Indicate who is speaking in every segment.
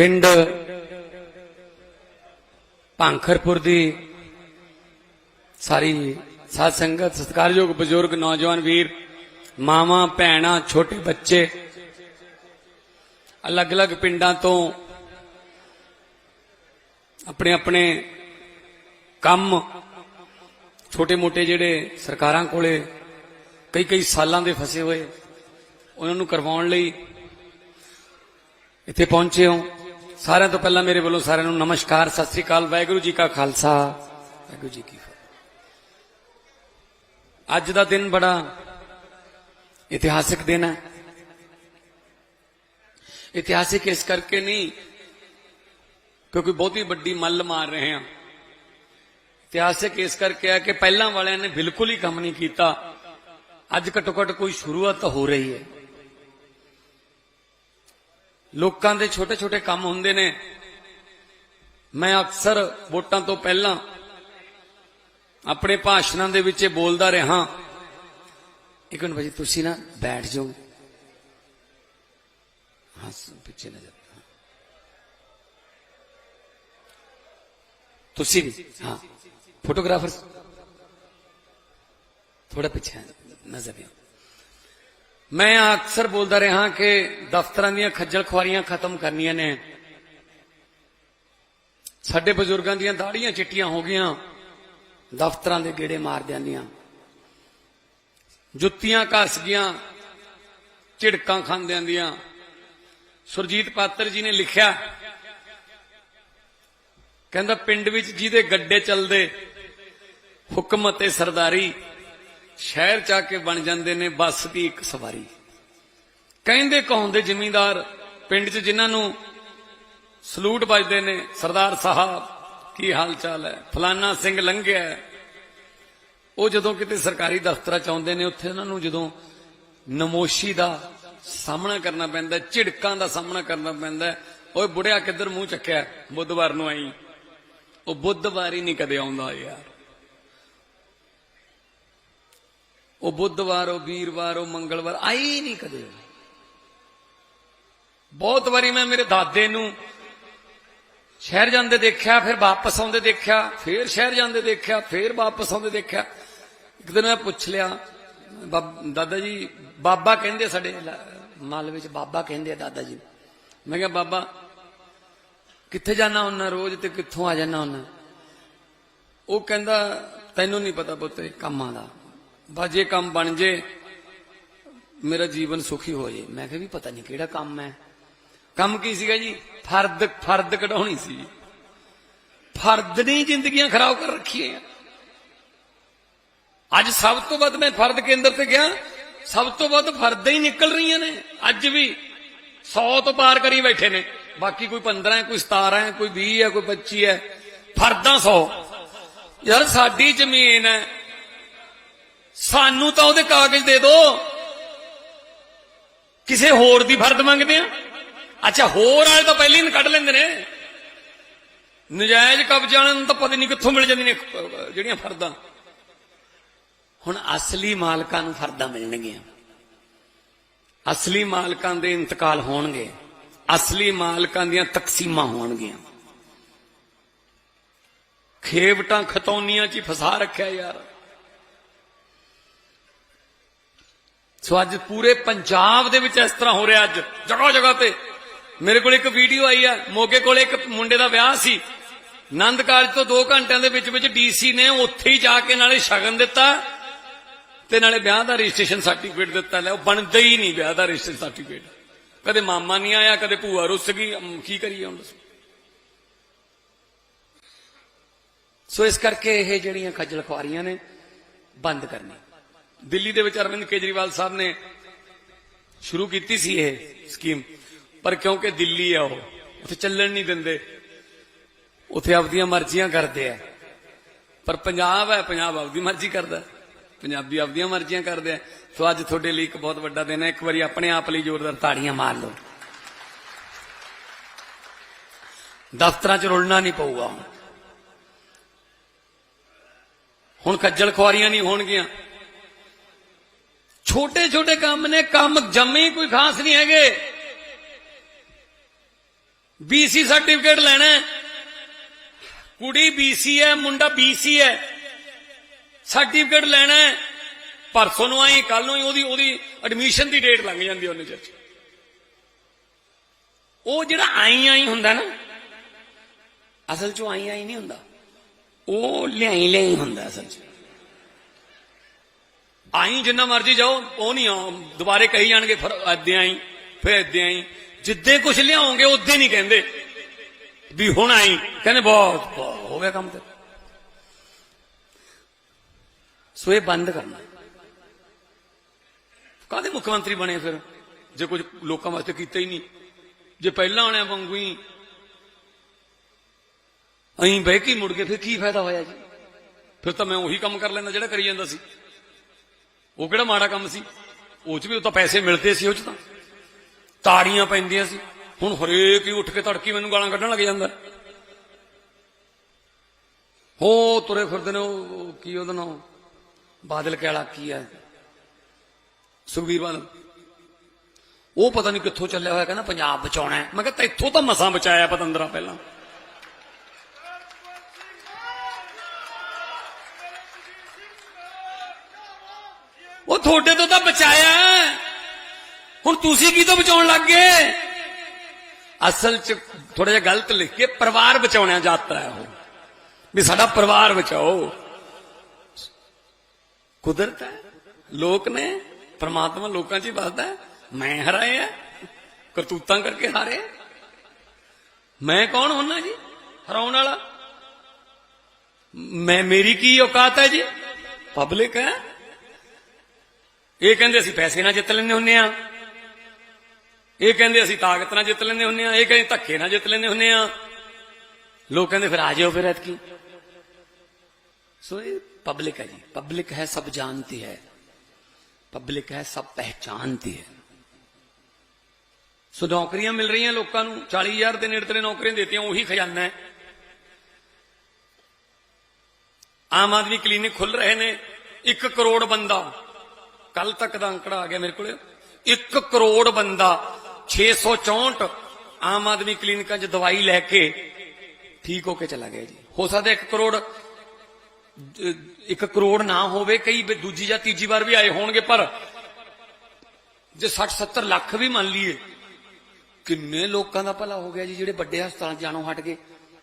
Speaker 1: ਪਿੰਡ ਭਾਂਖਰਪੁਰ ਦੀ ਸਾਰੀ ਸਾਧ ਸੰਗਤ, ਸਤਿਕਾਰਯੋਗ ਬਜ਼ੁਰਗ, ਨੌਜਵਾਨ ਵੀਰ, ਮਾਵਾਂ, ਭੈਣਾਂ, ਛੋਟੇ ਬੱਚੇ, ਅਲੱਗ-ਅਲੱਗ ਪਿੰਡਾਂ ਤੋਂ ਆਪਣੇ ਆਪਣੇ ਕੰਮ ਛੋਟੇ-ਮੋਟੇ ਜਿਹੜੇ ਸਰਕਾਰਾਂ ਕੋਲੇ ਕਈ ਕਈ ਸਾਲਾਂ ਦੇ ਫਸੇ ਹੋਏ, ਉਹਨਾਂ ਨੂੰ ਕਰਵਾਉਣ ਲਈ ਇੱਥੇ ਪਹੁੰਚੇ ਹੋ। ਸਾਰਿਆਂ ਤੋਂ ਪਹਿਲਾਂ ਮੇਰੇ ਵੱਲੋਂ ਸਾਰਿਆਂ ਨੂੰ ਨਮਸਕਾਰ, ਸਤਿ ਸ੍ਰੀ ਅਕਾਲ, ਵਾਹਿਗੁਰੂ ਜੀ ਕਾ ਖਾਲਸਾ। ਵਾਹਿਗੁਰੂ ਜੀ ਕੀ ਫਤਿਹ। ਅੱਜ ਦਾ ਦਿਨ ਬੜਾ ਇਤਿਹਾਸਿਕ ਦਿਨ ਹੈ। ਇਤਿਹਾਸਿਕ ਇਸ ਕਰਕੇ ਨਹੀਂ ਕਿਉਂਕਿ ਬਹੁਤੀ ਵੱਡੀ ਮੱਲ ਮਾਰ ਰਹੇ ਹਾਂ। ਇਤਿਹਾਸਿਕ ਇਸ ਕਰਕੇ ਹੈ ਕਿ ਪਹਿਲਾਂ ਵਾਲਿਆਂ ਨੇ ਬਿਲਕੁਲ ਹੀ ਕੰਮ ਨਹੀਂ ਕੀਤਾ। ਅੱਜ ਘੱਟੋ ਘੱਟ ਕੋਈ ਸ਼ੁਰੂਆਤ ਹੋ ਰਹੀ ਹੈ। ਲੋਕਾਂ ਦੇ ਛੋਟੇ ਛੋਟੇ ਕੰਮ ਹੁੰਦੇ ਨੇ। ਮੈਂ ਅਕਸਰ ਵੋਟਾਂ ਤੋਂ ਪਹਿਲਾਂ ਆਪਣੇ ਭਾਸ਼ਣਾਂ ਦੇ ਵਿੱਚ ਇਹ ਬੋਲਦਾ ਰਿਹਾ। ਇੱਕ ਮਿੰਟ ਭਾਜੀ, ਤੁਸੀਂ ਨਾ ਬੈਠ ਜਾਓ। ਹਾਂ ਪਿੱਛੇ ਨਜ਼ਰ ਤੁਸੀਂ ਵੀ, ਹਾਂ। ਫੋਟੋਗ੍ਰਾਫਰ, ਥੋੜਾ ਪਿੱਛੇ ਨਜ਼ਰ ਦਿਓ। ਮੈਂ ਅਕਸਰ ਬੋਲਦਾ ਰਿਹਾ ਕਿ ਦਫ਼ਤਰਾਂ ਦੀਆਂ ਖੱਜਲ ਖੁਆਰੀਆਂ ਖਤਮ ਕਰਨੀਆਂ ਨੇ। ਸਾਡੇ ਬਜ਼ੁਰਗਾਂ ਦੀਆਂ ਦਾੜੀਆਂ ਚਿੱਟੀਆਂ ਹੋ ਗਈਆਂ। ਦਫ਼ਤਰਾਂ ਦੇ ਗੇੜੇ ਮਾਰ ਦਿਆਂਦੀਆਂ। ਜੁੱਤੀਆਂ ਘਸ ਗਈਆਂ। ਝਿੜਕਾਂ ਖਾਂਦਿਆਂ ਦੀਆਂ ਸੁਰਜੀਤ ਪਾਤਰ ਜੀ ਨੇ ਲਿਖਿਆ, ਕਹਿੰਦਾ ਪਿੰਡ ਵਿੱਚ ਜਿਹਦੇ ਗੱਡੇ ਚੱਲਦੇ, ਹੁਕਮ ਅਤੇ ਸਰਦਾਰੀ ਸ਼ਹਿਰ ਚ ਆ ਕੇ ਬਣ ਜਾਂਦੇ ਨੇ ਬੱਸ ਦੀ ਇੱਕ ਸਵਾਰੀ। ਕਹਿੰਦੇ ਕਹਾਉਂਦੇ ਜ਼ਿਮੀਂਦਾਰ? ਪਿੰਡ 'ਚ ਜਿਨ੍ਹਾਂ ਨੂੰ ਸਲੂਟ ਵੱਜਦੇ ਨੇ ਸਰਦਾਰ ਸਾਹਿਬ ਕੀ ਹਾਲ ਚਾਲ ਹੈ? ਫਲਾਨਾ ਸਿੰਘ ਲੰਘਿਆ ਉਹ ਜਦੋਂ ਕਿਤੇ ਸਰਕਾਰੀ ਦਫ਼ਤਰਾਂ ਚ ਆਉਂਦੇ ਨੇ ਉੱਥੇ ਉਹਨਾਂ ਨੂੰ ਜਦੋਂ ਨਮੋਸ਼ੀ ਦਾ ਸਾਹਮਣਾ ਕਰਨਾ ਪੈਂਦਾ ਝਿੜਕਾਂ ਦਾ ਸਾਹਮਣਾ ਕਰਨਾ ਪੈਂਦਾ ਹੈ, ਓਏ ਬੁੜਿਆ ਕਿੱਧਰ ਮੂੰਹ ਚੱਕਿਆ? ਬੁੱਧਵਾਰ ਨੂੰ ਆਈ। ਉਹ ਬੁੱਧਵਾਰ ਹੀ ਨਹੀਂ ਕਦੇ ਆਉਂਦਾ ਯਾਰ। ਉਹ ਬੁੱਧਵਾਰ, ਉਹ ਵੀਰਵਾਰ, ਉਹ ਮੰਗਲਵਾਰ, ਆਈ ਨਹੀਂ ਕਦੇ। ਬਹੁਤ ਵਾਰੀ ਮੈਂ ਮੇਰੇ ਦਾਦੇ ਨੂੰ ਸ਼ਹਿਰ ਜਾਂਦੇ ਦੇਖਿਆ, ਫਿਰ ਵਾਪਸ ਆਉਂਦੇ ਦੇਖਿਆ, ਫਿਰ ਸ਼ਹਿਰ ਜਾਂਦੇ ਦੇਖਿਆ, ਫਿਰ ਵਾਪਸ ਆਉਂਦੇ ਦੇਖਿਆ। ਇੱਕ ਦਿਨ ਮੈਂ ਪੁੱਛ ਲਿਆ ਬਾਬ- ਦਾਦਾ ਜੀ, ਬਾਬਾ ਕਹਿੰਦੇ ਸਾਡੇ ਲ- ਵਿੱਚ ਬਾਬਾ ਕਹਿੰਦੇ ਆ ਦਾਦਾ ਜੀ ਮੈਂ ਕਿਹਾ, ਬਾਬਾ, ਕਿੱਥੇ ਜਾਣਾ ਹੁੰਨਾ ਰੋਜ਼ ਤੇ ਕਿੱਥੋਂ ਆ ਜਾਣਾ ਹੁੰਨਾ ਉਹ ਕਹਿੰਦਾ, ਤੈਨੂੰ ਨਹੀਂ ਪਤਾ ਪੁੱਤ ਕੰਮਾਂ ਦਾ। ਬਸ ਜੇ ਕੰਮ ਬਣ ਜੇ ਮੇਰਾ ਜੀਵਨ ਸੁਖੀ ਹੋ ਜੇ ਮੈਂ ਕਿਹਾ ਵੀ ਪਤਾ ਨਹੀਂ ਕਿਹੜਾ ਕੰਮ ਹੈ ਕੰਮ ਕੀ ਸੀਗਾ ਜੀ ਫਰਦ ਫਰਦ ਕਢਾਉਣੀ ਸੀ ਫਰਦ ਨੇ ਹੀ ਜ਼ਿੰਦਗੀਆਂ ਖਰਾਬ ਕਰ ਰੱਖੀਆਂ ਅੱਜ ਸਭ ਤੋਂ ਵੱਧ ਮੈਂ ਫਰਦ ਕੇਂਦਰ ਤੇ ਗਿਆ ਸਭ ਤੋਂ ਵੱਧ ਫਰਦਾਂ ਹੀ ਨਿਕਲ ਰਹੀਆਂ ਨੇ ਅੱਜ ਵੀ 100 ਤੋਂ ਪਾਰ ਕਰੀ ਬੈਠੇ ਨੇ ਬਾਕੀ ਕੋਈ 15 ਹੈ ਕੋਈ 17 ਹੈ ਕੋਈ 20 ਹੈ ਕੋਈ 25 ਹੈ ਫਰਦਾਂ 100 ਯਾਰ ਸਾਡੀ ਜ਼ਮੀਨ ਹੈ ਸਾਨੂੰ ਤਾਂ ਉਹਦੇ ਕਾਗਜ਼ ਦੇ ਦਿਓ ਕਿਸੇ ਹੋਰ ਦੀ ਫਰਦ ਮੰਗਦੇ ਆ। ਅੱਛਾ, ਹੋਰ ਵਾਲੇ ਤਾਂ ਪਹਿਲਾਂ ਹੀ ਕੱਢ ਲੈਂਦੇ ਨੇ। ਨਜਾਇਜ਼ ਕਬਜ਼ਾਂ ਨੂੰ ਤਾਂ ਪਤਾ ਨਹੀਂ ਕਿੱਥੋਂ ਮਿਲ ਜਾਂਦੀਆਂ ਨੇ ਜਿਹੜੀਆਂ ਫਰਦਾਂ ਹੁਣ ਅਸਲੀ ਮਾਲਕਾਂ ਨੂੰ ਫਰਦਾਂ ਮਿਲਣਗੀਆਂ। ਅਸਲੀ ਮਾਲਕਾਂ ਦੇ ਇੰਤਕਾਲ ਹੋਣਗੇ। ਅਸਲੀ ਮਾਲਕਾਂ ਦੀਆਂ ਤਕਸੀਮਾਂ ਹੋਣਗੀਆਂ। ਖੇਵਟਾਂ ਖਤੌਨੀਆਂ 'ਚ ਹੀ ਫਸਾ ਰੱਖਿਆ ਯਾਰ। ਸੋ ਅੱਜ ਪੂਰੇ ਪੰਜਾਬ ਦੇ ਵਿੱਚ ਇਸ ਤਰ੍ਹਾਂ ਹੋ ਰਿਹਾ ਅੱਜ, ਜਗ੍ਹਾ ਜਗ੍ਹਾ ਤੇ। ਮੇਰੇ ਕੋਲ ਇੱਕ ਵੀਡੀਓ ਆਈ ਆ, ਮੋਗੇ ਕੋਲ ਇੱਕ ਮੁੰਡੇ ਦਾ ਵਿਆਹ ਸੀ। ਨੰਦ ਕਾਲਜ ਤੋਂ 2 ਘੰਟਿਆਂ ਦੇ ਵਿੱਚ ਵਿੱਚ ਡੀਸੀ ਨੇ ਉੱਥੇ ਹੀ ਜਾ ਕੇ ਨਾਲੇ ਸ਼ਗਨ ਦਿੱਤਾ ਤੇ ਨਾਲੇ ਵਿਆਹ ਦਾ ਰਜਿਸਟ੍ਰੇਸ਼ਨ ਸਰਟੀਫਿਕੇਟ ਦਿੱਤਾ। ਲੈ, ਉਹ ਬਣਦਾ ਹੀ ਨਹੀਂ ਵਿਆਹ ਦਾ ਰਜਿਸਟ੍ਰੇਸ਼ਨ ਸਰਟੀਫਿਕੇਟ। ਕਦੇ ਮਾਮਾ ਨਹੀਂ ਆਇਆ, ਕਦੇ ਭੂਆ ਰੁੱਸ ਗਈ। ਕੀ ਕਰੀਏ ਹੁਣ ਦੱਸੋ। ਸੋ ਇਸ ਕਰਕੇ ਇਹ ਜਿਹੜੀਆਂ ਖੱਜਲ ਖੁਆਰੀਆਂ ਨੇ, ਬੰਦ ਕਰਨੀ ਦਿੱਲੀ ਦੇ ਵਿੱਚ ਅਰਵਿੰਦ ਕੇਜਰੀਵਾਲ ਸਾਹਿਬ ਨੇ ਸ਼ੁਰੂ ਕੀਤੀ ਸੀ ਇਹ ਸਕੀਮ। ਪਰ ਕਿਉਂਕਿ ਦਿੱਲੀ ਆ ਉਹ, ਉੱਥੇ ਚੱਲਣ ਨਹੀਂ ਦਿੰਦੇ। ਉੱਥੇ ਆਪਦੀਆਂ ਮਰਜ਼ੀਆਂ ਕਰਦੇ ਆ। ਪਰ ਪੰਜਾਬ ਹੈ, ਪੰਜਾਬ ਆਪਦੀ ਮਰਜ਼ੀ ਕਰਦਾ। ਪੰਜਾਬੀ ਆਪਦੀਆਂ ਮਰਜ਼ੀਆਂ ਕਰਦੇ ਆ। ਸੋ ਅੱਜ ਤੁਹਾਡੇ ਲਈ ਇੱਕ ਬਹੁਤ ਵੱਡਾ ਦਿਨ ਹੈ। ਇੱਕ ਵਾਰੀ ਆਪਣੇ ਆਪ ਲਈ ਜ਼ੋਰਦਾਰ ਤਾੜੀਆਂ ਮਾਰ ਲਓ। ਦਫ਼ਤਰਾਂ 'ਚ ਰੁਲਣਾ ਨਹੀਂ ਪਊਗਾ ਹੁਣ। ਹੁਣ ਖੱਜਲ ਖੁਆਰੀਆਂ ਨਹੀਂ ਹੋਣਗੀਆਂ। ਛੋਟੇ ਛੋਟੇ ਕੰਮ ਨੇ, ਕੰਮ ਜੰਮੇ ਕੋਈ ਖਾਸ ਨਹੀਂ ਹੈਗੇ। ਬੀਸੀ ਸਰਟੀਫਿਕੇਟ ਲੈਣਾ ਹੈ। ਕੁੜੀ ਬੀਸੀ ਹੈ, ਮੁੰਡਾ ਬੀਸੀ ਹੈ। ਸਰਟੀਫਿਕੇਟ ਲੈਣਾ ਪਰਸੋਂ ਨੂੰ ਆਈ ਕੱਲ ਨੂੰ ਹੀ ਉਹਦੀ ਉਹਦੀ ਐਡਮਿਸ਼ਨ ਦੀ ਡੇਟ ਲੰਘ ਜਾਂਦੀ ਉਹਨੇ ਚ ਉਹ ਜਿਹੜਾ ਆਈ ਆਈ ਹੁੰਦਾ ਨਾ, ਅਸਲ ਚ ਆਈ ਆਈ ਨਹੀਂ ਹੁੰਦਾ। ਉਹ ਲਿਆਈ ਲਿਆਈ ਹੁੰਦਾ ਅਸਲ ਚ। ਆਈ ਜਿੰਨਾ ਮਰਜ਼ੀ ਜਾਓ, ਉਹ ਨਹੀਂ ਆ ਦੁਬਾਰੇ ਕਹੀ ਜਾਣਗੇ, ਫਿਰ ਏਦਾਂ ਆਈ, ਫਿਰ ਏਦਾਂ ਆਈ। ਜਿੱਦੇ ਕੁਝ ਲਿਆਓਗੇ ਉਦੋਂ ਨਹੀਂ ਕਹਿੰਦੇ। ਵੀ ਹੁਣ ਆਈ। ਕਹਿੰਦੇ ਬਹੁਤ ਬਹੁਤ, ਹੋ ਗਿਆ ਕੰਮ ਤੇ ਸੋ ਇਹ ਬੰਦ ਕਰਨਾ। ਕਾਹਦੇ ਮੁੱਖ ਮੰਤਰੀ ਬਣੇ ਫਿਰ? ਜੇ ਕੁਝ ਲੋਕਾਂ ਵਾਸਤੇ ਕੀਤਾ ਹੀ ਨਹੀਂ। ਜੇ ਪਹਿਲਾਂ ਆਣਿਆ ਵਾਂਗੂ ਹੀ। ਅਹੀਂ ਬਹਿ ਕੇ ਮੁੜ ਕੇ ਫਿਰ ਕੀ ਫਾਇਦਾ ਹੋਇਆ ਜੀ? ਫਿਰ ਤਾਂ ਮੈਂ ਉਹੀ ਕੰਮ ਕਰ ਲੈਂਦਾ ਜਿਹੜਾ ਕਰੀ ਜਾਂਦਾ ਸੀ। ਉਹ ਕਿਹੜਾ ਮਾੜਾ ਕੰਮ ਸੀ? ਉਹ ਚ ਵੀ ਉਹ ਤਾਂ ਪੈਸੇ ਮਿਲਦੇ ਸੀ ਉਹ ਚ ਤਾਂ। ਤਾੜੀਆਂ ਪੈਂਦੀਆਂ ਸੀ। ਹੁਣ ਹਰੇਕ ਹੀ ਉੱਠ ਕੇ ਤੜਕੀ ਮੈਨੂੰ ਗਾਲਾਂ ਕੱਢਣ ਲੱਗ ਜਾਂਦਾ। ਹੋ ਤੁਰੇ ਫਿਰਦੇ ਨੇ ਉਹ ਕੀ ਉਹਦਾ ਨਾਮ? ਬਾਦਲ ਕਹਿਲਾ ਕੀ ਹੈ? ਸੁਖਬੀਰ ਬਾਦਲ। ਉਹ ਪਤਾ ਨਹੀਂ ਕਿੱਥੋਂ ਚੱਲਿਆ ਹੋਇਆ, ਕਹਿੰਦਾ ਪੰਜਾਬ ਬਚਾਉਣਾ ਮੈਂ ਕਿਹਾ ਇੱਥੋਂ ਤਾਂ ਮਸਾਂ ਬਚਾਇਆ ਪਤੰਦਰਾ ਪਹਿਲਾਂ। ਤੁਹਾਡੇ ਤੋਂ ਤਾਂ ਬਚਾਇਆ ਹੁਣ ਤੁਸੀਂ ਕੀ ਤੋਂ ਬਚਾਉਣ ਲੱਗ ਗਏ? ਅਸਲ ਚ ਥੋੜਾ ਜਿਹਾ ਗਲਤ ਲਿਖ ਕੇ ਪਰਿਵਾਰ ਬਚਾਉਣਾ ਯਾਤਰਾ ਹੈ ਉਹ। ਵੀ ਸਾਡਾ ਪਰਿਵਾਰ ਬਚਾਓ। ਕੁਦਰਤ ਹੈ, ਲੋਕ ਨੇ, ਪ੍ਰਮਾਤਮਾ ਲੋਕਾਂ 'ਚ ਹੀ ਵਸਦਾ ਮੈਂ ਹਰਾਏ ਆ ਕਰਤੂਤਾਂ ਕਰਕੇ ਹਾਰੇ ਮੈਂ ਕੌਣ ਹੁੰਨਾ ਜੀ, ਹਰਾਉਣ ਵਾਲਾ? ਮੈਂ, ਮੇਰੀ ਕੀ ਔਕਾਤ ਹੈ ਜੀ? ਪਬਲਿਕ ਹੈ। ਇਹ ਕਹਿੰਦੇ ਅਸੀਂ ਪੈਸੇ ਨਾਲ ਜਿੱਤ ਲੈਂਦੇ ਹੁੰਨੇ ਆ ਇਹ ਕਹਿੰਦੇ ਅਸੀਂ ਤਾਕਤ ਨਾਲ ਜਿੱਤ ਲੈਂਦੇ ਹੁੰਨੇ ਆ ਇਹ ਕਹਿੰਦੇ ਧੱਕੇ ਨਾਲ ਜਿੱਤ ਲੈਂਦੇ ਹੁੰਨੇ ਆ ਲੋਕ ਕਹਿੰਦੇ ਫਿਰ ਆ ਜਾਓ ਫਿਰ ਐਤਕੀ। ਸੋ ਇਹ ਪਬਲਿਕ ਹੈ ਜੀ। ਪਬਲਿਕ ਹੈ, ਸਭ ਜਾਣती ਹੈ। ਪਬਲਿਕ ਹੈ, ਸਭ ਪਹਿਚਾਨती ਹੈ। ਸੋ ਨੌਕਰੀਆਂ ਮਿਲ ਰਹੀਆਂ ਲੋਕਾਂ ਨੂੰ। 40000 ਦੇ ਨੇੜੇ ਤੇੜੇ ਨੌਕਰੀਆਂ ਦਿੱਤੀਆਂ, ਉਹੀ ਖਜ਼ਾਨਾ ਹੈ। ਆਮ ਆਦਮੀ ਕਲੀਨਿਕ ਖੁੱਲ ਰਹੇ ਨੇ। 1 ਕਰੋੜ ਬੰਦਾ ਕੱਲ ਤੱਕ ਦਾ ਅੰਕੜਾ ਆ ਗਿਆ ਮੇਰੇ ਕੋਲੇ। 1 ਕਰੋੜ ਬੰਦਾ 664 ਆਮ ਆਦਮੀ ਕਲੀਨਿਕਾਂ 'ਚ ਦਵਾਈ ਲੈ ਕੇ ਠੀਕ ਹੋ ਕੇ ਚਲਾ ਗਿਆ ਜੀ। ਹੋ ਸਕਦਾ 1 ਕਰੋੜ ਅਹ, ਕਰੋੜ ਨਾ ਹੋਵੇ ਕਈ ਦੂਜੀ ਜਾਂ ਤੀਜੀ ਵਾਰ ਵੀ ਆਏ ਹੋਣਗੇ ਪਰ ਜੇ 60 70 ਲੱਖ ਵੀ ਮੰਨ ਲਈਏ ਕਿੰਨੇ ਲੋਕਾਂ ਦਾ ਭਲਾ ਹੋ ਗਿਆ ਜੀ ਜਿਹੜੇ ਵੱਡੇ ਹਸਪਤਾਲਾਂ 'ਚ ਜਾਣੋਂ ਹਟ ਗਏ।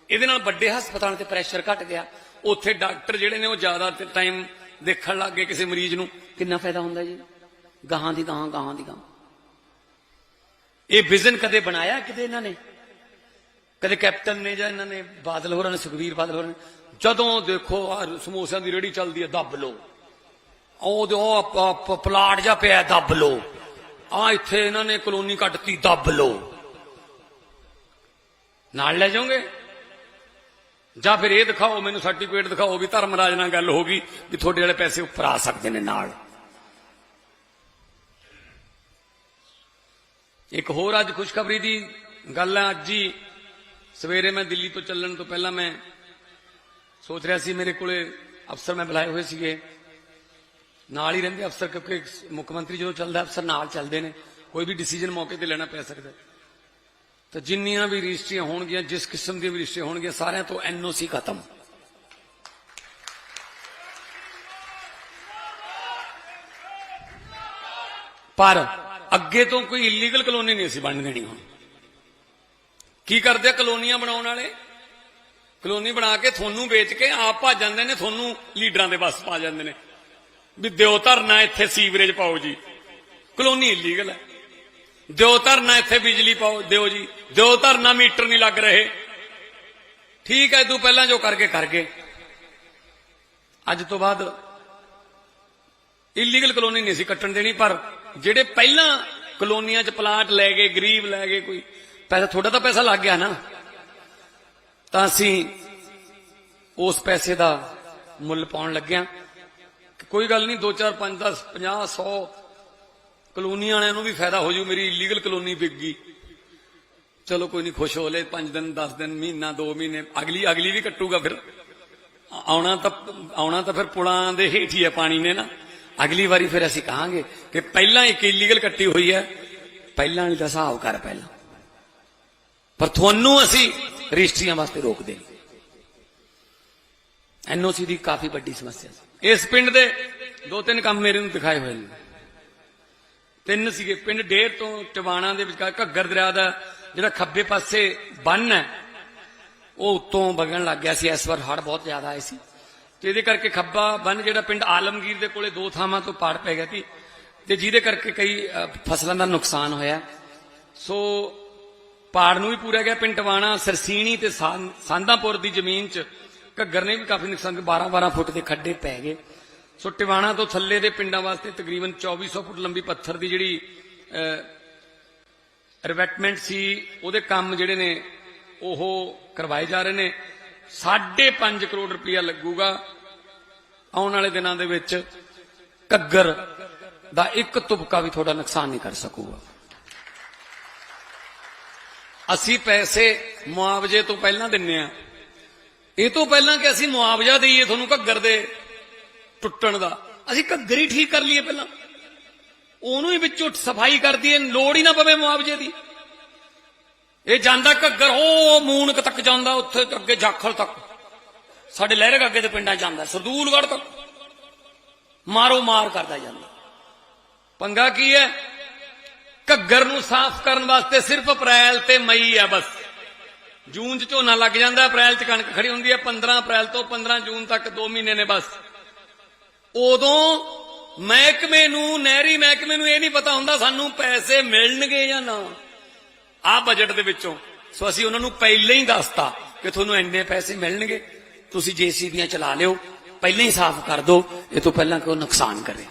Speaker 1: ਇਹਦੇ ਨਾਲ ਵੱਡੇ ਹਸਪਤਾਲਾਂ ਤੇ ਪ੍ਰੈਸ਼ਰ ਘਟ ਗਿਆ। ਉੱਥੇ ਡਾਕਟਰ ਜਿਹੜੇ ਨੇ ਉਹ ਜ਼ਿਆਦਾ ਟਾਈਮ ਦੇਖਣ ਲੱਗ ਗਏ ਕਿਸੇ ਮਰੀਜ਼ ਨੂੰ। ਕਿੰਨਾ ਫਾਇਦਾ ਹੁੰਦਾ ਜੀ? ਗਾਹਾਂ ਦੀ ਗਾਹਾਂ ਗਾਹਾਂ ਦੀ ਗਾਹਾਂ। ਇਹ ਵਿਜ਼ਨ ਕਦੇ ਬਣਾਇਆ ਕਿਤੇ ਇਹਨਾਂ ਨੇ? ਕਦੇ ਕੈਪਟਨ ਨੇ ਜਾਂ ਇਹਨਾਂ ਨੇ ਬਾਦਲ ਹੋਰਾਂ ਨੇ ਸੁਖਵੀਰ ਬਾਦਲ ਹੋਰਾਂ ਨੇ? ਜਦੋਂ ਦੇਖੋ ਆ ਸਮੋਸਿਆਂ ਦੀ ਰੇੜੀ ਚੱਲਦੀ ਹੈ ਦੱਬ ਲੋ ਉਹ ਪ- ਪਲਾਟ ਜਾ ਪਿਆ ਦੱਬ ਲੋ ਆ ਇੱਥੇ ਇਹਨਾਂ ਨੇ ਕਲੋਨੀ ਕੱਟਤੀ ਦੱਬ ਲੋ ਨਾਲ ਲੈ ਜਾਓਗੇ? ਜਾਂ ਫਿਰ ਇਹ ਦਿਖਾਓ, ਮੈਨੂੰ ਸਰਟੀਫਿਕੇਟ ਦਿਖਾਓ ਵੀ ਧਰਮਰਾਜ ਨਾਲ ਗੱਲ ਹੋ ਗਈ ਵੀ ਤੁਹਾਡੇ ਵਾਲੇ ਪੈਸੇ ਉੱਪਰ ਆ ਸਕਦੇ ਨੇ ਨਾਲ। ਇੱਕ ਹੋਰ ਅੱਜ ਖੁਸ਼ਖਬਰੀ ਦੀ ਗੱਲ ਹੈ ਅੱਜ ਹੀ ਸਵੇਰੇ ਮੈਂ ਦਿੱਲੀ ਤੋਂ ਚੱਲਣ ਤੋਂ ਪਹਿਲਾਂ ਮੈਂ ਸੋਚ ਰਿਹਾ ਸੀ, ਮੇਰੇ ਕੋਲੇ ਅਫਸਰ ਮੈਂ ਬੁਲਾਏ ਹੋਏ ਸੀਗੇ। ਨਾਲ ਹੀ ਰਹਿੰਦੇ ਅਫਸਰ, ਕਿਉਂਕਿ ਮੁੱਖ ਮੰਤਰੀ ਜਦੋਂ ਚੱਲਦਾ, ਅਫਸਰ ਨਾਲ ਚੱਲਦੇ ਨੇ। ਕੋਈ ਵੀ ਡਿਸੀਜਨ ਮੌਕੇ ਤੇ ਲੈਣਾ ਪੈ ਸਕਦਾ। ਤਾਂ ਜਿੰਨੀਆਂ ਵੀ ਰਜਿਸਟਰੀਆਂ ਹੋਣਗੀਆਂ, ਜਿਸ ਕਿਸਮ ਦੀਆਂ ਵੀ ਰਜਿਸਟਰੀਆਂ ਹੋਣਗੀਆਂ, ਸਾਰਿਆਂ ਤੋਂ ਐਨਓਸੀ ਖਤਮ। ਪਰ ਅੱਗੇ ਤੋਂ ਕੋਈ ਇਲੀਗਲ ਕਲੋਨੀ ਨਹੀਂ ਅਸੀਂ ਬਣ ਦੇਣੀ ਹੁਣ। ਕੀ ਕਰਦੇ ਆ ਕਲੋਨੀਆਂ ਬਣਾਉਣ ਵਾਲੇ? ਕਲੋਨੀ ਬਣਾ ਕੇ ਤੁਹਾਨੂੰ ਵੇਚ ਕੇ ਆਪ ਭੱਜ ਜਾਂਦੇ ਨੇ, ਤੁਹਾਨੂੰ ਲੀਡਰਾਂ ਦੇ ਬਸ ਪਾ ਜਾਂਦੇ ਨੇ। ਵੀ ਦਿਓ ਧਰਨਾ, ਇੱਥੇ ਸੀਵਰੇਜ ਪਾਓ ਜੀ। ਕਲੋਨੀ ਇਲੀਗਲ ਹੈ। ਦਿਓ ਧਰਨਾ ਇੱਥੇ ਬਿਜਲੀ ਪਾਓ, ਦਿਓ ਜੀ। ਦਿਓ ਧਰਨਾ ਮੀਟਰ ਨਹੀਂ ਲੱਗ ਰਹੇ। ਠੀਕ ਹੈ, ਤੂੰ ਪਹਿਲਾਂ ਜੋ ਕਰਕੇ ਕਰ ਗਏ। ਅੱਜ ਤੋਂ ਬਾਅਦ ਇਲੀਗਲ ਕਲੋਨੀ ਨਹੀਂ ਸੀ ਕੱਟਣ ਦੇਣੀ, ਪਰ ਜਿਹੜੇ ਪਹਿਲਾਂ ਕਲੋਨੀਆਂ 'ਚ ਪਲਾਟ ਲੈ ਗਏ, ਗਰੀਬ ਲੈ ਗਏ ਕੋਈ, ਪੈਸਾ ਥੋੜਾ ਤਾਂ ਪੈਸਾ ਲੱਗ ਗਿਆ ਨਾ। ਤਾਂ ਅਸੀਂ ਉਸ ਪੈਸੇ ਦਾ ਮੁੱਲ ਪਾਉਣ ਲੱਗਿਆ। ਕੋਈ ਗੱਲ ਨਹੀਂ 2 4 5 10 50 100 ਕਲੋਨੀ ਵਾਲਿਆਂ ਨੂੰ ਵੀ ਫਾਇਦਾ ਹੋ ਜੂ, ਮੇਰੀ ਇਲੀਗਲ ਕਲੋਨੀ ਵਿਕ ਗਈ। ਚਲੋ ਕੋਈ ਨਹੀਂ ਖੁਸ਼ ਹੋ ਲੈ 5 ਦਿਨ 10 ਦਿਨ, ਮਹੀਨਾ 2 ਮਹੀਨੇ, ਅਗਲੀ ਅਗਲੀ ਵੀ ਕੱਟੂਗਾ ਫਿਰ। ਆਉਣਾ ਤਾਂ ਆਉਣਾ ਤਾਂ ਫਿਰ ਪੁਲਾਂ ਦੇ ਹੇਠ ਹੀ ਹੈ ਪਾਣੀ ਨੇ ਨਾ। ਅਗਲੀ ਵਾਰੀ ਫਿਰ ਅਸੀਂ ਕਹਾਂਗੇ ਕਿ ਪਹਿਲਾਂ ਇੱਕ ਇਲੀਗਲ ਕੱਟੀ ਹੋਈ ਹੈ, ਪਹਿਲਾਂ ਵਾਲੀ ਦਾ ਹਿਸਾਬ ਕਰ ਪਹਿਲਾਂ। ਪਰ ਤੁਹਾਨੂੰ ਅਸੀਂ ਰਜਿਸਟਰੀਆਂ ਵਾਸਤੇ ਰੋਕਦੇ ਨਹੀਂ ਐਨਓਸੀ ਦੀ ਕਾਫੀ ਵੱਡੀ ਸਮੱਸਿਆ ਸੀ। ਇਸ ਪਿੰਡ ਦੇ ਦੋ ਤਿੰਨ ਕੰਮ ਮੇਰੇ ਨੂੰ ਦਿਖਾਏ ਹੋਏ ਨੇ। ਤਿੰਨ ਸੀਗੇ, ਪਿੰਡ ਡੇਰ ਤੋਂ ਟਵਾਣਾ ਦੇ ਵਿਚਕਾਰ ਘੱਗਰ ਦਰਿਆ ਦਾ ਜਿਹੜਾ ਖੱਬੇ ਪਾਸੇ ਬੰਨ ਹੈ, ਉਹ ਉੱਤੋਂ ਵਗਣ ਲੱਗ ਗਿਆ ਸੀ, ਇਸ ਵਾਰ ਹੜ੍ਹ ਬਹੁਤ ਜ਼ਿਆਦਾ ਆਏ ਸੀ। ਤੇ ਇਹਦੇ ਕਰਕੇ ਖੱਬਾ ਬੰਨ ਜਿਹੜਾ ਪਿੰਡ ਆਲਮਗੀਰ ਦੇ ਕੋਲੇ ਦੋ ਥਾਵਾਂ ਤੋਂ ਪਾੜ ਪੈ ਗਿਆ ਸੀ। ਤੇ ਜਿਹਦੇ ਕਰਕੇ ਕਈ ਫਸਲਾਂ ਦਾ ਨੁਕਸਾਨ ਹੋਇਆ। ਸੋ ਪਾੜ ਨੂੰ ਵੀ ਪੂਰਾ ਗਿਆ ਪਿੰਡ ਟਵਾਣਾ, ਸਰਸੀਣੀ ਤੇ ਸਾਂਦਾਪੁਰ ਦੀ ਜ਼ਮੀਨ 'ਚ ਘੱਗਰ ਨੇ ਵੀ ਕਾਫੀ ਨੁਕਸਾਨ 12 12 ਫੁੱਟ ਦੇ ਖੱਡੇ ਪੈ ਗਏ। ਸੋ ਟਿਵਾਣਾ ਤੋਂ ਥੱਲੇ ਦੇ ਪਿੰਡਾਂ ਵਾਸਤੇ ਤਕਰੀਬਨ 2400 ਫੁੱਟ ਲੰਬੀ ਪੱਥਰ ਦੀ ਜਿਹੜੀ ਰਿਵੈਟਮੈਂਟ ਸੀ, ਉਹਦੇ ਕੰਮ ਜਿਹੜੇ ਨੇ, ਉਹ ਕਰਵਾਏ ਜਾ ਰਹੇ ਨੇ। 5.5 ਕਰੋੜ ਰੁਪਇਆ ਲੱਗੂਗਾ। ਆਉਣ ਵਾਲੇ ਦਿਨਾਂ ਦੇ ਵਿੱਚ ਘੱਗਰ ਦਾ ਇੱਕ ਤੁਪਕਾ ਵੀ ਤੁਹਾਡਾ ਨੁਕਸਾਨ ਨਹੀਂ ਕਰ ਸਕੂਗਾ। ਅਸੀਂ ਪੈਸੇ ਮੁਆਵਜ਼ੇ ਤੋਂ ਪਹਿਲਾਂ ਦਿੰਨੇ ਆ। ਇਹ ਤੋਂ ਪਹਿਲਾਂ ਕਿ ਅਸੀਂ ਮੁਆਵਜ਼ਾ ਦਈਏ ਤੁਹਾਨੂੰ ਘੱਗਰ ਦੇ ਟੁੱਟਣ ਦਾ। ਅਸੀਂ ਘੱਗਰ ਹੀ ਠੀਕ ਕਰ ਲਈਏ ਪਹਿਲਾਂ। ਉਹਨੂੰ ਹੀ ਵਿੱਚੋਂ ਸਫ਼ਾਈ ਕਰ ਦਈਏ ਲੋੜ ਹੀ ਨਾ ਪਵੇ ਮੁਆਵਜ਼ੇ ਦੀ। ਇਹ ਜਾਂਦਾ ਘੱਗਰ, ਉਹ ਮੂਨਕ ਤੱਕ ਜਾਂਦਾ ਉੱਥੇ ਅੱਗੇ ਜਾਖਲ ਤੱਕ। ਸਾਡੇ ਲਹਿਰੇ ਅੱਗੇ ਦੇ ਪਿੰਡਾਂ ਜਾਂਦਾ, ਸਰਦੂਲਗੜ੍ਹ ਤੱਕ। ਮਾਰੋ ਮਾਰ ਕਰਦਾ ਜਾਂਦਾ। ਪੰਗਾ ਕੀ ਹੈ ਘੱਗਰ ਨੂੰ ਸਾਫ਼ ਕਰਨ ਵਾਸਤੇ ਸਿਰਫ ਅਪ੍ਰੈਲ ਤੇ ਮਈ ਹੈ ਬਸ। ਜੂਨ 'ਚ ਝੋਨਾ ਲੱਗ ਜਾਂਦਾ, ਅਪ੍ਰੈਲ 'ਚ ਕਣਕ ਖੜੀ ਹੁੰਦੀ ਹੈ 15 ਅਪ੍ਰੈਲ ਤੋਂ 15 ਜੂਨ ਤੱਕ 2 ਮਹੀਨੇ ਨੇ ਬਸ। ਉਦੋਂ ਮਹਿਕਮੇ ਨੂੰ, ਨਹਿਰੀ ਮਹਿਕਮੇ ਨੂੰ ਇਹ ਨਹੀਂ ਪਤਾ ਹੁੰਦਾ ਸਾਨੂੰ ਪੈਸੇ ਮਿਲਣਗੇ ਜਾਂ ਨਾ। ਆ ਬਜਟ ਦੇ ਵਿੱਚੋਂ। ਸੋ ਅਸੀਂ ਉਹਨਾਂ ਨੂੰ ਪਹਿਲਾਂ ਹੀ ਦੱਸਤਾ ਕਿ ਤੁਹਾਨੂੰ ਇੰਨੇ ਪੈਸੇ ਮਿਲਣਗੇ। ਤੁਸੀਂ ਜੀਸੀਬੀਆਂ ਚਲਾ ਲਿਓ। ਪਹਿਲਾਂ ਹੀ ਸਾਫ਼ ਕਰ ਦਿਓ। ਇਹ ਤੋਂ ਪਹਿਲਾਂ ਕੋਈ ਨੁਕਸਾਨ ਕਰੇ।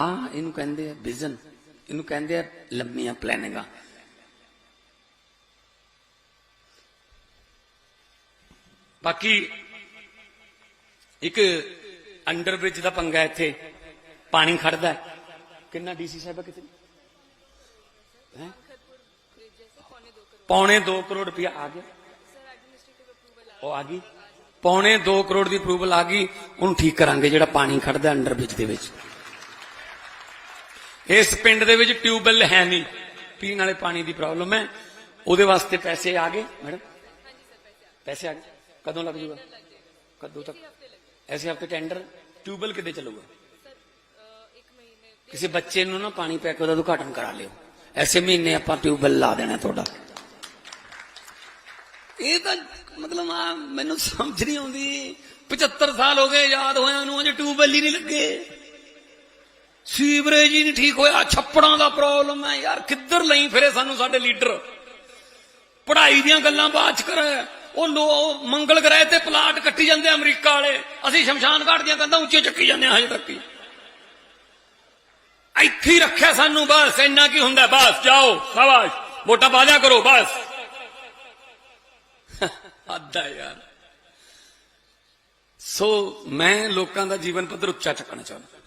Speaker 1: ਆ, ਇਹਨੂੰ ਕਹਿੰਦੇ ਆ ਵਿਜ਼ਨ ਇਹਨੂੰ ਕਹਿੰਦੇ ਆ ਲੰਮੀਆਂ ਪਲੈਨਿੰਗਾਂ ਬਾਕੀ ਇੱਕ ਅੰਡਰ ਬ੍ਰਿਜ ਦਾ ਪੰਗਾ ਇੱਥੇ। ਪਾਣੀ ਖੜਦਾ ਹੈ। ਕਿੰਨਾ ਡੀਸੀ ਸਾਹਿਬ ਕਿਤੇ? ਹੈ? ਪੌਣੇ 2 ਕਰੋੜ ਰੁਪਇਆ ਆ ਗਿਆ। ਉਹ ਆ ਗਈ। ਪੌਣੇ 2 ਕਰੋੜ ਦੀ ਅਪਰੂਵਲ ਆ ਗਈ। ਉਹਨੂੰ ਠੀਕ ਕਰਾਂਗੇ ਜਿਹੜਾ ਪਾਣੀ ਖੜਦਾ ਅੰਡਰ ਬ੍ਰਿਜ ਦੇ ਵਿੱਚ। ਇਸ ਪਿੰਡ ਦੇ ਵਿੱਚ ਟਿਊਬਵੈਲ ਹੈ ਨਹੀਂ। ਪੀਣ ਵਾਲੇ ਪਾਣੀ ਦੀ ਪ੍ਰੋਬਲਮ ਹੈ। ਉਹਦੇ ਵਾਸਤੇ ਪੈਸੇ ਆ ਗਏ। ਮੈਡਮ? ਪੈਸੇ ਆ ਗਏ। ਕਦੋਂ ਲੱਗ ਜੂਗਾ? ਕਦੋਂ ਤੱਕ? ਐਸੇ ਹਫ਼ਤੇ ਟੈਂਡਰ ਟਿਊਬਵੈਲ ਕਿੱਦੇ ਚੱਲੂਗਾ ਕਿਸੇ ਬੱਚੇ ਨੂੰ ਨਾ ਪਾਣੀ ਪੈ ਕੇ ਉਹਦਾ ਉਦਘਾਟਨ ਕਰਾ ਲਿਓ ਐਸੇ ਮਹੀਨੇ ਆਪਾਂ ਟਿਊਬਵੈਲ ਲਾ ਦੇਣਾ ਤੁਹਾਡਾ ਇਹ ਤਾਂ ਮਤਲਬ ਆ ਮੈਨੂੰ ਸਮਝ ਨਹੀਂ ਆਉਂਦੀ 75 ਸਾਲ ਹੋ ਗਏ ਯਾਦ ਹੋਇਆ ਨੂੰ ਅਜੇ ਟਿਊਬਵੈਲ ਹੀ ਨਹੀਂ ਲੱਗੇ ਸੀਵਰੇਜ ਹੀ ਨਹੀਂ ਠੀਕ ਹੋਇਆ ਛੱਪੜਾਂ ਦਾ ਪ੍ਰੋਬਲਮ ਹੈ ਯਾਰ ਕਿੱਧਰ ਲਈ ਫਿਰੇ ਸਾਨੂੰ ਸਾਡੇ ਲੀਡਰ ਪੜ੍ਹਾਈ ਦੀਆਂ ਗੱਲਾਂ ਬਾਅਦ ਚ ਕਰੇ ਉਹ ਲੋ ਮੰਗਲ ਗ੍ਰਹਿ ਤੇ ਪਲਾਟ ਕੱਟੀ ਜਾਂਦੇ ਅਮਰੀਕਾ ਵਾਲੇ। ਅਸੀਂ ਸ਼ਮਸ਼ਾਨ ਘਾਟ ਦੀਆਂ ਕੰਧਾਂ ਉੱਚੇ ਚੱਕੀ ਜਾਂਦੇ ਆ ਹਜੇ ਤੱਕ ਹੀ। ਇੱਥੇ ਰੱਖਿਆ ਸਾਨੂੰ, ਬਸ, ਇੰਨਾ ਕੀ ਹੁੰਦਾ, ਬਸ, ਜਾਓ, ਸ਼ਾਬਾਸ਼, ਵੋਟਾਂ ਪਾ ਕਰੋ, ਬਸ। ਅੱਦਾ ਯਾਰ। ਸੋ ਮੈਂ ਲੋਕਾਂ ਦਾ ਜੀਵਨ ਪੱਧਰ ਉੱਚਾ ਚੱਕਣਾ ਚਾਹੁੰਦਾ।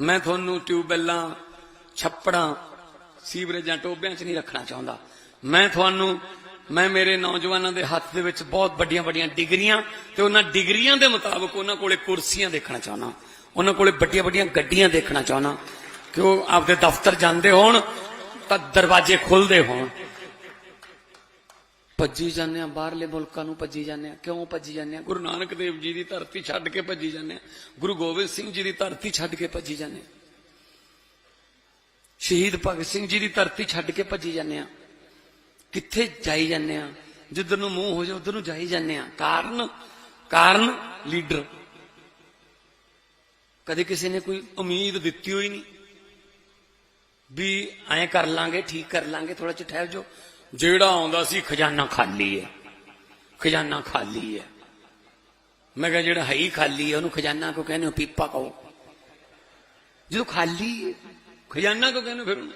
Speaker 1: ਮੈਂ ਤੁਹਾਨੂੰ ਟਿਊਬਵੈਲਾਂ, ਛੱਪੜਾਂ, ਸੀਵਰੇਜਾਂ, ਟੋਬਿਆਂ 'ਚ ਨਹੀਂ ਰੱਖਣਾ ਚਾਹੁੰਦਾ। ਮੈਂ ਤੁਹਾਨੂੰ ਮੈਂ ਮੇਰੇ ਨੌਜਵਾਨਾਂ ਦੇ ਹੱਥ ਦੇ ਵਿੱਚ ਬਹੁਤ ਵੱਡੀਆਂ ਵੱਡੀਆਂ ਡਿਗਰੀਆਂ ਤੇ ਉਹਨਾਂ ਡਿਗਰੀਆਂ ਦੇ ਮੁਤਾਬਕ ਉਹਨਾਂ ਕੋਲੇ ਕੁਰਸੀਆਂ ਦੇਖਣਾ ਚਾਹੁੰਦਾ। ਉਹਨਾਂ ਕੋਲੇ ਵੱਡੀਆਂ ਵੱਡੀਆਂ ਗੱਡੀਆਂ ਦੇਖਣਾ ਚਾਹੁੰਦਾ। ਕਿ ਉਹ ਆਪਦੇ ਦਫ਼ਤਰ ਜਾਂਦੇ ਹੋਣ ਤਾਂ ਦਰਵਾਜ਼ੇ ਖੁੱਲਦੇ ਹੋਣ। ਭੱਜੀ ਜਾਂਦੇ ਆ ਬਾਹਰਲੇ ਮੁਲਕਾਂ ਨੂੰ ਭੱਜੀ ਜਾਂਦੇ ਆ ਕਿਉਂ ਭੱਜੀ ਜਾਂਦੇ ਆ ਗੁਰੂ ਨਾਨਕ ਦੇਵ ਜੀ ਦੀ ਧਰਤੀ ਛੱਡ ਕੇ ਭੱਜੀ ਜਾਂਦੇ ਆ ਗੁਰੂ ਗੋਬਿੰਦ ਸਿੰਘ ਜੀ ਦੀ ਧਰਤੀ ਛੱਡ ਕੇ ਭੱਜੀ ਜਾਂਦੇ ਆ ਸ਼ਹੀਦ ਭਗਤ ਸਿੰਘ ਜੀ ਦੀ ਧਰਤੀ ਛੱਡ ਕੇ ਭੱਜੀ ਜਾਂਦੇ ਆ ਕਿੱਥੇ ਜਾਈ ਜਾਂਦੇ ਆ? ਜਿੱਧਰ ਨੂੰ ਮੂੰਹ ਹੋ ਜਾ ਉਧਰ ਨੂੰ ਜਾਈ ਜਾਂਦੇ ਆ। ਕਾਰਨ ਕਾਰਨ ਲੀਡਰ। ਕਦੇ ਕਿਸੇ ਨੇ ਕੋਈ ਉਮੀਦ ਦਿੱਤੀ ਹੋਈ ਨਹੀਂ ਵੀ ਐਂ ਕਰ ਲਾਂਗੇ, ਠੀਕ ਕਰ ਲਾਂਗੇ ਥੋੜਾ ਜਿਹਾ ਠਹਿਰ ਜਾਓ। ਜਿਹੜਾ ਆਉਂਦਾ ਸੀ ਖਜ਼ਾਨਾ ਖਾਲੀ ਹੈ। ਖਜ਼ਾਨਾ ਖਾਲੀ ਹੈ। ਮੈਂ ਕਿਹਾ, ਜਿਹੜਾ ਹੈ ਹੀ ਖਾਲੀ ਹੈ, ਉਹਨੂੰ ਖਜ਼ਾਨਾ ਕੋ ਕਹਿੰਦੇ ਹੋ? ਪੀਪਾ ਕਹੋ। ਜਦੋਂ ਖਾਲੀ ਖਜ਼ਾਨਾ ਕੋ ਕਹਿੰਦੇ ਹੋ ਫਿਰ ਉਹਨੂੰ?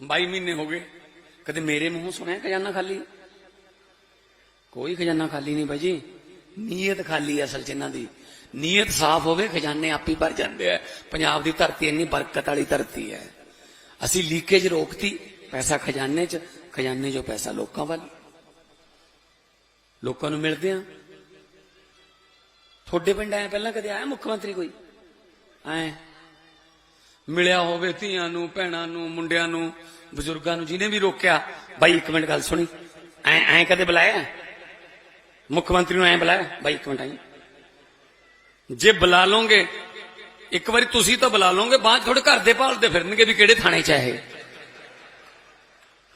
Speaker 1: 22 ਮਹੀਨੇ ਹੋ ਗਏ। ਕਦੇ ਮੇਰੇ ਮੂੰਹੋਂ ਸੁਣਿਆ ਖਜ਼ਾਨਾ ਖਾਲੀ? ਕੋਈ ਖਜ਼ਾਨਾ ਖਾਲੀ ਨਹੀਂ ਬਾਈ ਜੀ। ਨੀਅਤ ਖਾਲੀ ਅਸਲ ਚ ਇਹਨਾਂ ਦੀ। ਨੀਅਤ ਸਾਫ਼ ਹੋਵੇ, ਖਜ਼ਾਨੇ ਆਪੀ ਭਰ ਜਾਂਦੇ ਆ। ਪੰਜਾਬ ਦੀ ਧਰਤੀ ਇੰਨੀ ਬਰਕਤ ਵਾਲੀ ਧਰਤੀ ਹੈ। ਅਸੀਂ ਲੀਕੇਜ ਰੋਕਤੀ ਪੈਸਾ ਖਜ਼ਾਨੇ 'ਚ, ਖਜ਼ਾਨੇ 'ਚੋਂ ਪੈਸਾ ਲੋਕਾਂ ਵੱਲ। ਲੋਕਾਂ ਨੂੰ ਮਿਲਦੇ ਆ। ਤੁਹਾਡੇ ਪਿੰਡ ਆਇਆ ਪਹਿਲਾਂ ਕਦੇ? ਆਇਆ ਮੁੱਖ ਮੰਤਰੀ ਕੋਈ? ਐ ਮਿਲਿਆ ਹੋਵੇ ਧੀਆਂ ਨੂੰ, ਭੈਣਾਂ ਨੂੰ, ਮੁੰਡਿਆਂ ਨੂੰ। ਬਜ਼ੁਰਗਾਂ ਨੂੰ ਜਿਹਨੇ ਵੀ ਰੋਕਿਆ, ਬਾਈ ਇੱਕ ਮਿੰਟ ਗੱਲ ਸੁਣੀ। ਐ ਐ ਕਦੇ ਬੁਲਾਇਆ? ਮੁੱਖ ਮੰਤਰੀ ਨੂੰ ਐ ਬੁਲਾਇਆ? ਬਾਈ ਇੱਕ ਮਿੰਟ ਆਈ। ਜੇ ਬੁਲਾ ਲੋਗੇ ਇੱਕ ਵਾਰੀ ਤੁਸੀਂ ਤਾਂ ਬੁਲਾ ਲੋਗੇ ਬਾਅਦ ਤੁਹਾਡੇ ਘਰ ਦੇ ਭਾਲਦੇ ਫਿਰਨਗੇ ਵੀ ਕਿਹੜੇ ਥਾਣੇ 'ਚ ਹੈ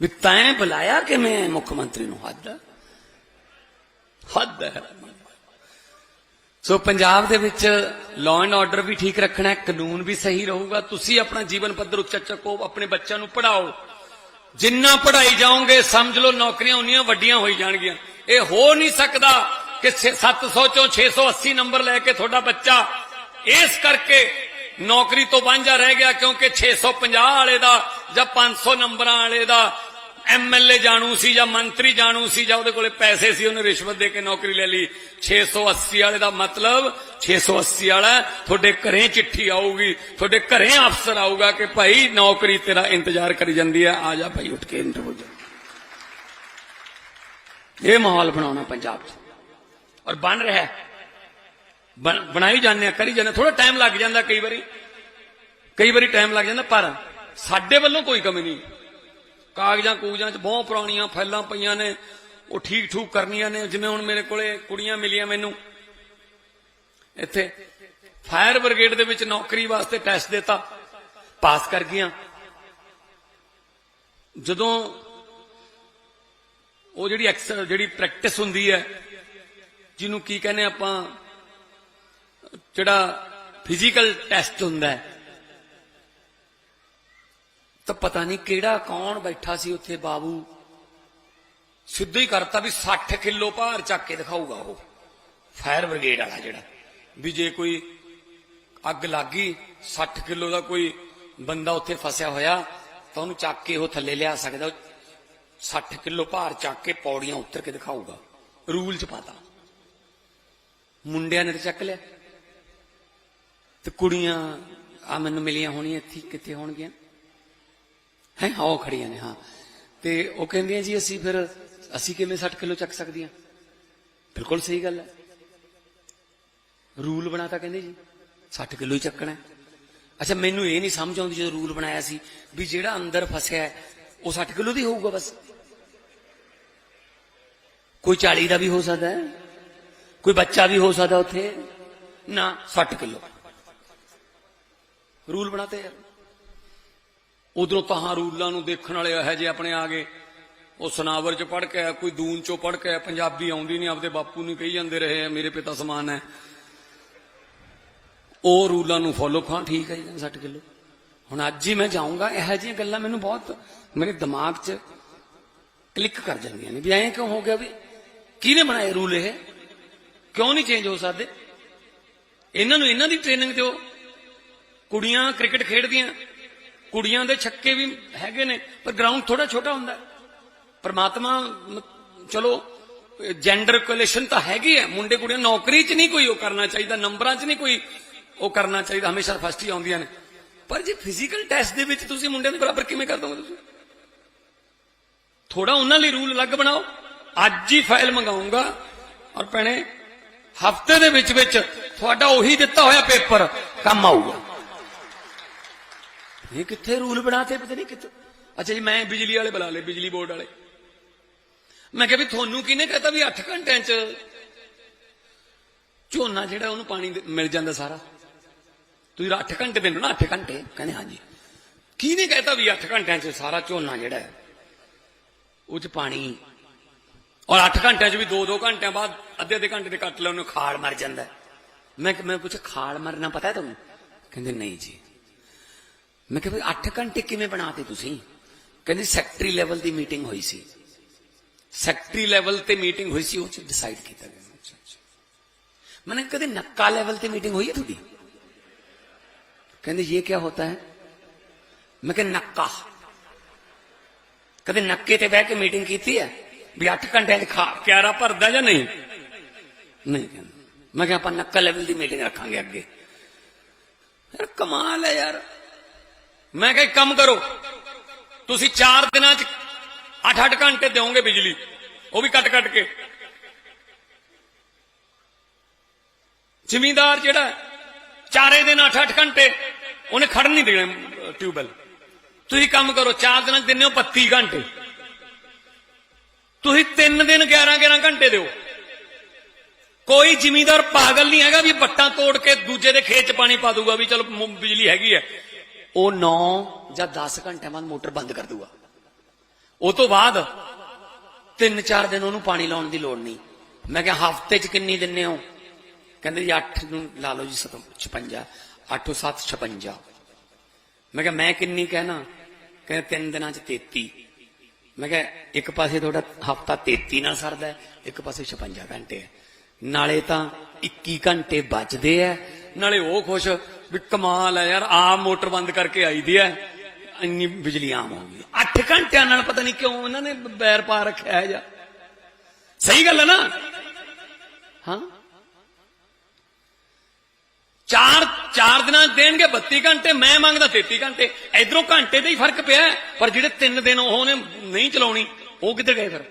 Speaker 1: ਵੀ ਤੈਂ ਬੁਲਾਇਆ ਕਿਵੇਂ ਮੁੱਖ ਮੰਤਰੀ ਨੂੰ? ਹੱਦ ਹੱਦ ਹੈ। ਸੋ ਪੰਜਾਬ ਦੇ ਵਿੱਚ ਲਾਅ ਐਂਡ ਆਰਡਰ ਵੀ ਠੀਕ ਰੱਖਣਾ ਹੈ, ਕਾਨੂੰਨ ਵੀ ਸਹੀ ਰਹੂਗਾ। ਤੁਸੀਂ ਆਪਣਾ ਜੀਵਨ ਪੱਧਰ ਉੱਚਾ ਚੱਕੋ, ਆਪਣੇ ਬੱਚਿਆਂ ਨੂੰ ਪੜਾਓ ਜਿੰਨਾ ਪੜਾਈ ਜਾਓਗੇ, ਸਮਝ ਲਓ, ਨੌਕਰੀਆਂ ਉਨੀਆਂ ਵੱਡੀਆਂ ਹੋਈ ਜਾਣਗੀਆਂ। ਇਹ ਹੋ ਨਹੀਂ ਸਕਦਾ ਕਿ ਛੇ- 700 ਚੋਂ 680 ਨੰਬਰ ਲੈ ਕੇ ਤੁਹਾਡਾ ਬੱਚਾ ਇਸ ਕਰਕੇ ਨੌਕਰੀ ਤੋਂ ਵਾਂਝਾ ਰਹਿ ਗਿਆ ਕਿਉਂਕਿ 650 ਵਾਲੇ ਦਾ ਜਾਂ 500 ਨੰਬਰਾਂ ਵਾਲੇ ਦਾ ਐਮਐਲਏ ਜਾਣੂ ਸੀ ਜਾਂ ਮੰਤਰੀ ਜਾਣੂ ਸੀ ਜਾਂ ਉਹਦੇ ਕੋਲੇ ਪੈਸੇ ਸੀ, ਉਹਨੇ ਰਿਸ਼ਵਤ ਦੇ ਕੇ ਨੌਕਰੀ ਲੈ ਲਈ। 680 ਵਾਲੇ ਦਾ ਮਤਲਬ 680 ਵਾਲਾ, ਤੁਹਾਡੇ ਘਰੇ ਚਿੱਠੀ ਆਊਗੀ, ਤੁਹਾਡੇ ਘਰੇ ਅਫਸਰ ਆਊਗਾ ਕਿ ਭਾਈ ਨੌਕਰੀ ਤੇਰਾ ਇੰਤਜ਼ਾਰ ਕਰੀ ਜਾਂਦੀ ਹੈ ਆ ਜਾ ਭਾਈ, ਉੱਠ ਕੇ ਇੰਟਰਵਿਊ ਦੇ ਇਹ ਮਾਹੌਲ ਬਣਾਉਣਾ ਪੰਜਾਬ 'ਚ। ਔਰ ਬਣ ਰਿਹਾ ਬਣਾਈ ਜਾਂਦੇ ਆ, ਕਰੀ ਜਾਂਦੇ ਥੋੜਾ ਟਾਈਮ ਲੱਗ ਜਾਂਦਾ ਕਈ ਵਾਰੀ। ਕਈ ਵਾਰੀ ਟਾਈਮ ਲੱਗ ਜਾਂਦਾ, ਪਰ ਸਾਡੇ ਵੱਲੋਂ ਕੋਈ ਕਮੀ ਨਹੀਂ। ਕਾਗਜ਼ਾਂ ਕੂਗਜ਼ਾਂ 'ਚ ਬਹੁਤ ਪੁਰਾਣੀਆਂ ਫਾਈਲਾਂ ਪਈਆਂ ਨੇ, ਉਹ ਠੀਕ ਠੂਕ ਕਰਨੀਆਂ ਨੇ, ਜਿਵੇਂ ਹੁਣ ਮੇਰੇ ਕੋਲੇ ਕੁੜੀਆਂ ਮਿਲੀਆਂ ਮੈਨੂੰ। ਇੱਥੇ ਫਾਇਰ ਬ੍ਰਿਗੇਡ ਦੇ ਵਿੱਚ ਨੌਕਰੀ ਵਾਸਤੇ ਟੈਸਟ ਦਿੱਤਾ, ਪਾਸ ਕਰ ਗਈਆਂ। ਜਦੋਂ ਉਹ ਜਿਹੜੀ ਐਕਸਰ ਜਿਹੜੀ ਪ੍ਰੈਕਟਿਸ ਹੁੰਦੀ ਹੈ, ਜਿਹਨੂੰ ਕੀ ਕਹਿੰਦੇ ਆਪਾਂ, ਜਿਹੜਾ ਫਿਜ਼ੀਕਲ ਟੈਸਟ ਹੁੰਦਾ ਹੈ ਤਾਂ ਪਤਾ ਨਹੀਂ ਕਿਹੜਾ ਕੌਣ ਬੈਠਾ ਸੀ ਉੱਥੇ ਬਾਬੂ। ਸਿੱਧਾ ਹੀ ਕਰਤਾ ਵੀ 60 ਕਿਲੋ ਭਾਰ ਚੱਕ ਕੇ ਦਿਖਾਊਗਾ ਉਹ। ਫਾਇਰ ਬ੍ਰਿਗੇਡ ਵਾਲਾ ਜਿਹੜਾ। ਵੀ ਜੇ ਕੋਈ ਅੱਗ ਲੱਗੀ 60 ਕਿਲੋ ਦਾ ਕੋਈ ਬੰਦਾ ਉੱਥੇ ਫਸਿਆ ਹੋਇਆ, ਤਾਂ ਉਹਨੂੰ ਚੱਕ ਕੇ ਉਹ ਥੱਲੇ ਲਿਆ ਸਕਦਾ। 60 ਕਿਲੋ ਭਾਰ ਚੱਕ ਕੇ ਪੌੜੀਆਂ ਉੱਤਰ ਕੇ ਦਿਖਾਊਗਾ। ਰੂਲ ਚ ਪਾਤਾ। ਮੁੰਡਿਆਂ ਨੇ ਤਾਂ ਚੱਕ ਲਿਆ। ਤੇ ਕੁੜੀਆਂ ਆ ਮੈਨੂੰ ਮਿਲੀਆਂ ਹੋਣੀਆਂ ਇੱਥੇ, ਕਿੱਥੇ ਹੋਣਗੀਆਂ? ਹੈ? ਹਾਂ ਉਹ ਖੜੀਆਂ ਨੇ, ਹਾਂ। ਤੇ ਉਹ ਕਹਿੰਦੀਆਂ ਜੀ, ਅਸੀਂ ਫਿਰ, ਅਸੀਂ ਕਿਵੇਂ 60 ਕਿਲੋ ਚੱਕ ਸਕਦੀਆਂ? ਬਿਲਕੁਲ ਸਹੀ ਗੱਲ ਹੈ। ਰੂਲ ਬਣਾਤਾ ਕਹਿੰਦੇ ਜੀ 60 ਕਿਲੋ ਹੀ ਚੱਕਣਾ ਅੱਛਾ, ਮੈਨੂੰ ਇਹ ਨਹੀਂ ਸਮਝ ਆਉਂਦੀ ਜਦੋਂ ਰੂਲ ਬਣਾਇਆ ਸੀ ਵੀ ਜਿਹੜਾ ਅੰਦਰ ਫਸਿਆ ਉਹ 60 ਕਿਲੋ ਦੀ ਹੋਊਗਾ ਬਸ। ਕੋਈ 40 ਦਾ ਵੀ ਹੋ ਸਕਦਾ ਹੈ, ਕੋਈ ਬੱਚਾ ਵੀ ਹੋ ਸਕਦਾ ਉੱਥੇ। ਨਾ 60 ਕਿਲੋ। ਰੂਲ ਬਣਾਤੇ ਯਾਰ। ਉਧਰੋਂ ਤਾਂ ਰੂਲਾਂ ਨੂੰ ਦੇਖਣ ਵਾਲੇ ਇਹੋ ਜਿਹੇ ਆਪਣੇ ਆ ਗਏ। ਉਹ ਸਨਾਵਰ ਚ ਪੜ ਕੇ ਕੋਈ ਦੂਨ ਚੋਂ ਪੜ ਕੇ ਪੰਜਾਬੀ ਆਉਂਦੀ ਨਹੀਂ ਆਪਦੇ ਬਾਪੂ ਨੂੰ ਕਹੀ ਜਾਂਦੇ ਰਹੇ ਆ, ਮੇਰੇ ਪਿਤਾ ਸਮਾਨ ਹੈ। ਉਹ ਰੂਲਾਂ ਨੂੰ ਫੋਲੋ ਖਾਂ ਠੀਕ ਹੈ ਜੀ 60 ਕਿਲੋ। ਹੁਣ ਅੱਜ ਹੀ ਮੈਂ ਜਾਊਂਗਾ ਇਹੋ ਜਿਹੀਆਂ ਗੱਲਾਂ ਮੈਨੂੰ ਬਹੁਤ ਮੇਰੇ ਦਿਮਾਗ 'ਚ ਕਲਿੱਕ ਕਰ ਜਾਂਦੀਆਂ ਨੇ ਵੀ ਐਂ ਕਿਉਂ ਹੋ ਗਿਆ ਵੀ ਕਿਹਨੇ ਬਣਾਏ ਰੂਲ ਇਹ? ਕਿਉਂ ਨਹੀਂ ਚੇਂਜ ਹੋ ਸਕਦੇ? ਇਹਨਾਂ ਨੂੰ ਇਹਨਾਂ ਦੀ ਟ੍ਰੇਨਿੰਗ ਦਿਓ। ਕੁੜੀਆਂ ਕ੍ਰਿਕਟ ਖੇਡਦੀਆਂ ਕੁੜੀਆਂ ਦੇ ਛੱਕੇ ਵੀ ਹੈਗੇ ਨੇ, ਪਰ ਗਰਾਊਂਡ ਥੋੜਾ ਛੋਟਾ ਹੁੰਦਾ। ਪਰਮਾਤਮਾ ਚਲੋ ਜੈਂਡਰ ਕੋਲੇਸ਼ਨ ਤਾਂ ਹੈਗੀ ਹੈ। ਮੁੰਡੇ ਕੁੜੀਆਂ ਨੌਕਰੀ 'ਚ ਨਹੀਂ ਕੋਈ ਉਹ ਕਰਨਾ ਚਾਹੀਦਾ, ਨੰਬਰਾਂ 'ਚ ਨਹੀਂ ਕੋਈ ਉਹ ਕਰਨਾ ਚਾਹੀਦਾ, ਹਮੇਸ਼ਾ ਫਸਟ ਹੀ ਆਉਂਦੀਆਂ ਨੇ। ਪਰ ਜੇ ਫਿਜ਼ੀਕਲ ਟੈਸਟ ਦੇ ਵਿੱਚ ਤੁਸੀਂ ਮੁੰਡਿਆਂ ਦੇ ਬਰਾਬਰ ਕਿਵੇਂ ਕਰ ਦੋਗੇ ਤੁਸੀਂ? ਥੋੜਾ ਉਹਨਾਂ ਲਈ ਰੂਲ ਅਲੱਗ ਬਣਾਓ। ਅੱਜ ਹੀ ਫਾਈਲ ਮੰਗਾਉਂਗਾ ਔਰ ਭੈਣੇ, ਹਫ਼ਤੇ ਦੇ ਵਿੱਚ ਵਿੱਚ ਤੁਹਾਡਾ ਉਹੀ ਦਿੱਤਾ ਹੋਇਆ ਪੇਪਰ ਕੰਮ ਆਊਗਾ। ਇਹ ਕਿੱਥੇ ਰੂਲ ਬਣਾਤੇ ਪਤਾ ਨਹੀਂ ਕਿੱਥੇ? ਅੱਛਾ ਜੀ, ਮੈਂ ਬਿਜਲੀ ਵਾਲੇ ਬੁਲਾ ਲਏ, ਬਿਜਲੀ ਬੋਰਡ ਵਾਲੇ। ਮੈਂ ਕਿਹਾ ਵੀ ਤੁਹਾਨੂੰ ਕਿਹਨੇ ਕਹਤਾ ਵੀ 8 ਘੰਟਿਆਂ 'ਚ ਝੋਨਾ ਜਿਹੜਾ ਉਹਨੂੰ ਪਾਣੀ ਮਿਲ ਜਾਂਦਾ ਸਾਰਾ? ਤੁਸੀਂ 8 ਘੰਟੇ ਦਿੰਦੇ ਨਾ 8 ਘੰਟੇ? ਕਹਿੰਦੇ ਹਾਂਜੀ। ਕਿਹਨੇ ਕਹਤਾ ਵੀ 8 ਘੰਟਿਆਂ 'ਚ ਸਾਰਾ ਝੋਨਾ ਜਿਹੜਾ ਹੈ, ਉਹ 'ਚ ਪਾਣੀ? ਔਰ 8 ਘੰਟਿਆਂ 'ਚ ਵੀ 2-2 ਘੰਟਿਆਂ ਬਾਅਦ ਅੱਧੇ ਅੱਧੇ ਘੰਟੇ ਦੇ ਕੱਟ ਲੈ ਉਹਨੂੰ ਖਾਲ ਮਰ ਜਾਂਦਾ ਮੈਂ ਮੈਂ ਪੁੱਛ ਖਾਲ ਮਰਨਾ ਪਤਾ ਹੈ ਤੁਹਾਨੂੰ? ਕਹਿੰਦੇ, ਨਹੀਂ ਜੀ। ਮੈਂ ਕਿਹਾ ਵੀ 8 ਘੰਟੇ ਕਿਵੇਂ ਬਣਾਤੇ ਤੁਸੀਂ ਕਹਿੰਦੇ ਸੈਕਟਰੀ ਲੈਵਲ ਦੀ ਮੀਟਿੰਗ ਹੋਈ ਸੀ ਸੈਕਟਰੀ ਲੈਵਲ ਤੇ ਮੀਟਿੰਗ ਹੋਈ ਸੀ ਉਹ ਚ ਡਿਸਾਈਡ ਕੀਤਾ ਗਿਆ ਅੱਛਾ, ਅੱਛਾ। मैंने कभी नक्का लेवल पे मीटिंग हुई है थोड़ी कहते ये क्या होता है मैं कह नक्का कभी नक्के ते बह के मीटिंग की है भी अठ घंटे च खा क्यारा भरदा ਜਾਂ ਨਹੀਂ ਨਹੀਂ ਕਹਿੰਦੇ ਮੈਂ ਕਿਹਾ ਆਪਾਂ ਨੱਕਾ ਲੈਵਲ ਦੀ ਮੀਟਿੰਗ ਰੱਖਾਂਗੇ ਅੱਗੇ ਯਾਰ ਕਮਾਲ ਹੈ ਯਾਰ ਮੈਂ ਕਿਹਾ ਕੰਮ ਕਰੋ। ਤੁਸੀਂ 4 ਦਿਨਾਂ ਚ 8-8 ਘੰਟੇ ਦਿਓਗੇ ਬਿਜਲੀ। ਉਹ ਵੀ ਕੱਟ ਕੱਟ ਕੇ। ਜ਼ਿਮੀਂਦਾਰ ਜਿਹੜਾ ਚਾਰੇ ਦਿਨ 8-8 ਘੰਟੇ ਉਹਨੇ ਖੜਨ ਨਹੀਂ ਦੇਣਾ ਟਿਊਬਵੈਲ। ਤੁਸੀਂ ਕੰਮ ਕਰੋ, ਚਾਰ ਦਿਨਾਂ ਚ ਦਿੰਦੇ ਹੋ 32 ਘੰਟੇ। ਤੁਸੀਂ 3 ਦਿਨ 11 11 ਘੰਟੇ ਦਿਓ। ਕੋਈ ਜ਼ਿਮੀਂਦਾਰ ਪਾਗਲ ਨਹੀਂ ਹੈਗਾ ਵੀ ਬੱਟਾਂ ਤੋੜ ਕੇ ਦੂਜੇ ਦੇ ਖੇਤ 'ਚ ਪਾਣੀ ਪਾ ਦੂਗਾ ਵੀ ਚਲੋ ਬਿਜਲੀ ਹੈਗੀ ਹੈ। ਉਹ 9 ਜਾਂ 10 ਘੰਟਿਆਂ ਬਾਅਦ ਮੋਟਰ ਬੰਦ ਕਰ ਦੂਗਾ। ਉਹ ਤੋਂ ਬਾਅਦ 3-4 ਦਿਨ ਉਹਨੂੰ ਪਾਣੀ ਲਾਉਣ ਦੀ ਲੋੜ ਨਹੀਂ। ਮੈਂ ਕਿਹਾ, ਹਫ਼ਤੇ 'ਚ ਕਿੰਨੀ ਦਿੰਨੇ ਹੋ? ਕਹਿੰਦੇ ਜੀ 8 ਨੂੰ ਲਾ ਲਓ ਜੀ 56 8 7 56 ਮੈਂ ਕਿਹਾ, ਮੈਂ ਕਿੰਨੀ ਕਹਿਣਾ? ਕਹਿੰਦੇ, ਤਿੰਨ ਦਿਨਾਂ 'ਚ 33 ਮੈਂ ਕਿਹਾ, ਇੱਕ ਪਾਸੇ ਤੁਹਾਡਾ ਹਫਤਾ 33 ਨਾਲ ਸਰਦਾ ਇੱਕ ਪਾਸੇ 56 ਘੰਟੇ ਹੈ। ਨਾਲੇ ਤਾਂ 21 ਘੰਟੇ ਬਚਦੇ ਐ ਨਾਲੇ ਉਹ ਖੁਸ਼ ਵੀ ਕਮਾਲ ਹੈ ਯਾਰ ਆ ਮੋਟਰ ਬੰਦ ਕਰਕੇ ਆਈ ਦੀ ਹੈ। ਇੰਨੀ ਬਿਜਲੀ ਆਮ ਹੋ ਗਈ 8 ਘੰਟਿਆਂ ਨਾਲ ਪਤਾ ਨਹੀਂ ਕਿਉਂ ਇਹਨਾਂ ਨੇ ਬੈਰ ਪਾ ਰੱਖਿਆ ਹੈ ਜਾਂ। ਸਹੀ ਗੱਲ ਹੈ ਨਾ? ਹਾਂ। ਚਾਰ ਚਾਰ ਦਿਨਾਂ ਦੇਣਗੇ 32 ਘੰਟੇ, ਮੈਂ ਮੰਗਦਾ 33 ਘੰਟੇ। ਇਧਰੋਂ ਘੰਟੇ ਦਾ ਹੀ ਫ਼ਰਕ ਪਿਆ ਪਰ ਜਿਹੜੇ 3 ਦਿਨ ਉਹਨੇ ਨਹੀਂ ਚਲਾਉਣੀ, ਉਹ ਕਿੱਧਰ ਗਏ ਫਿਰ?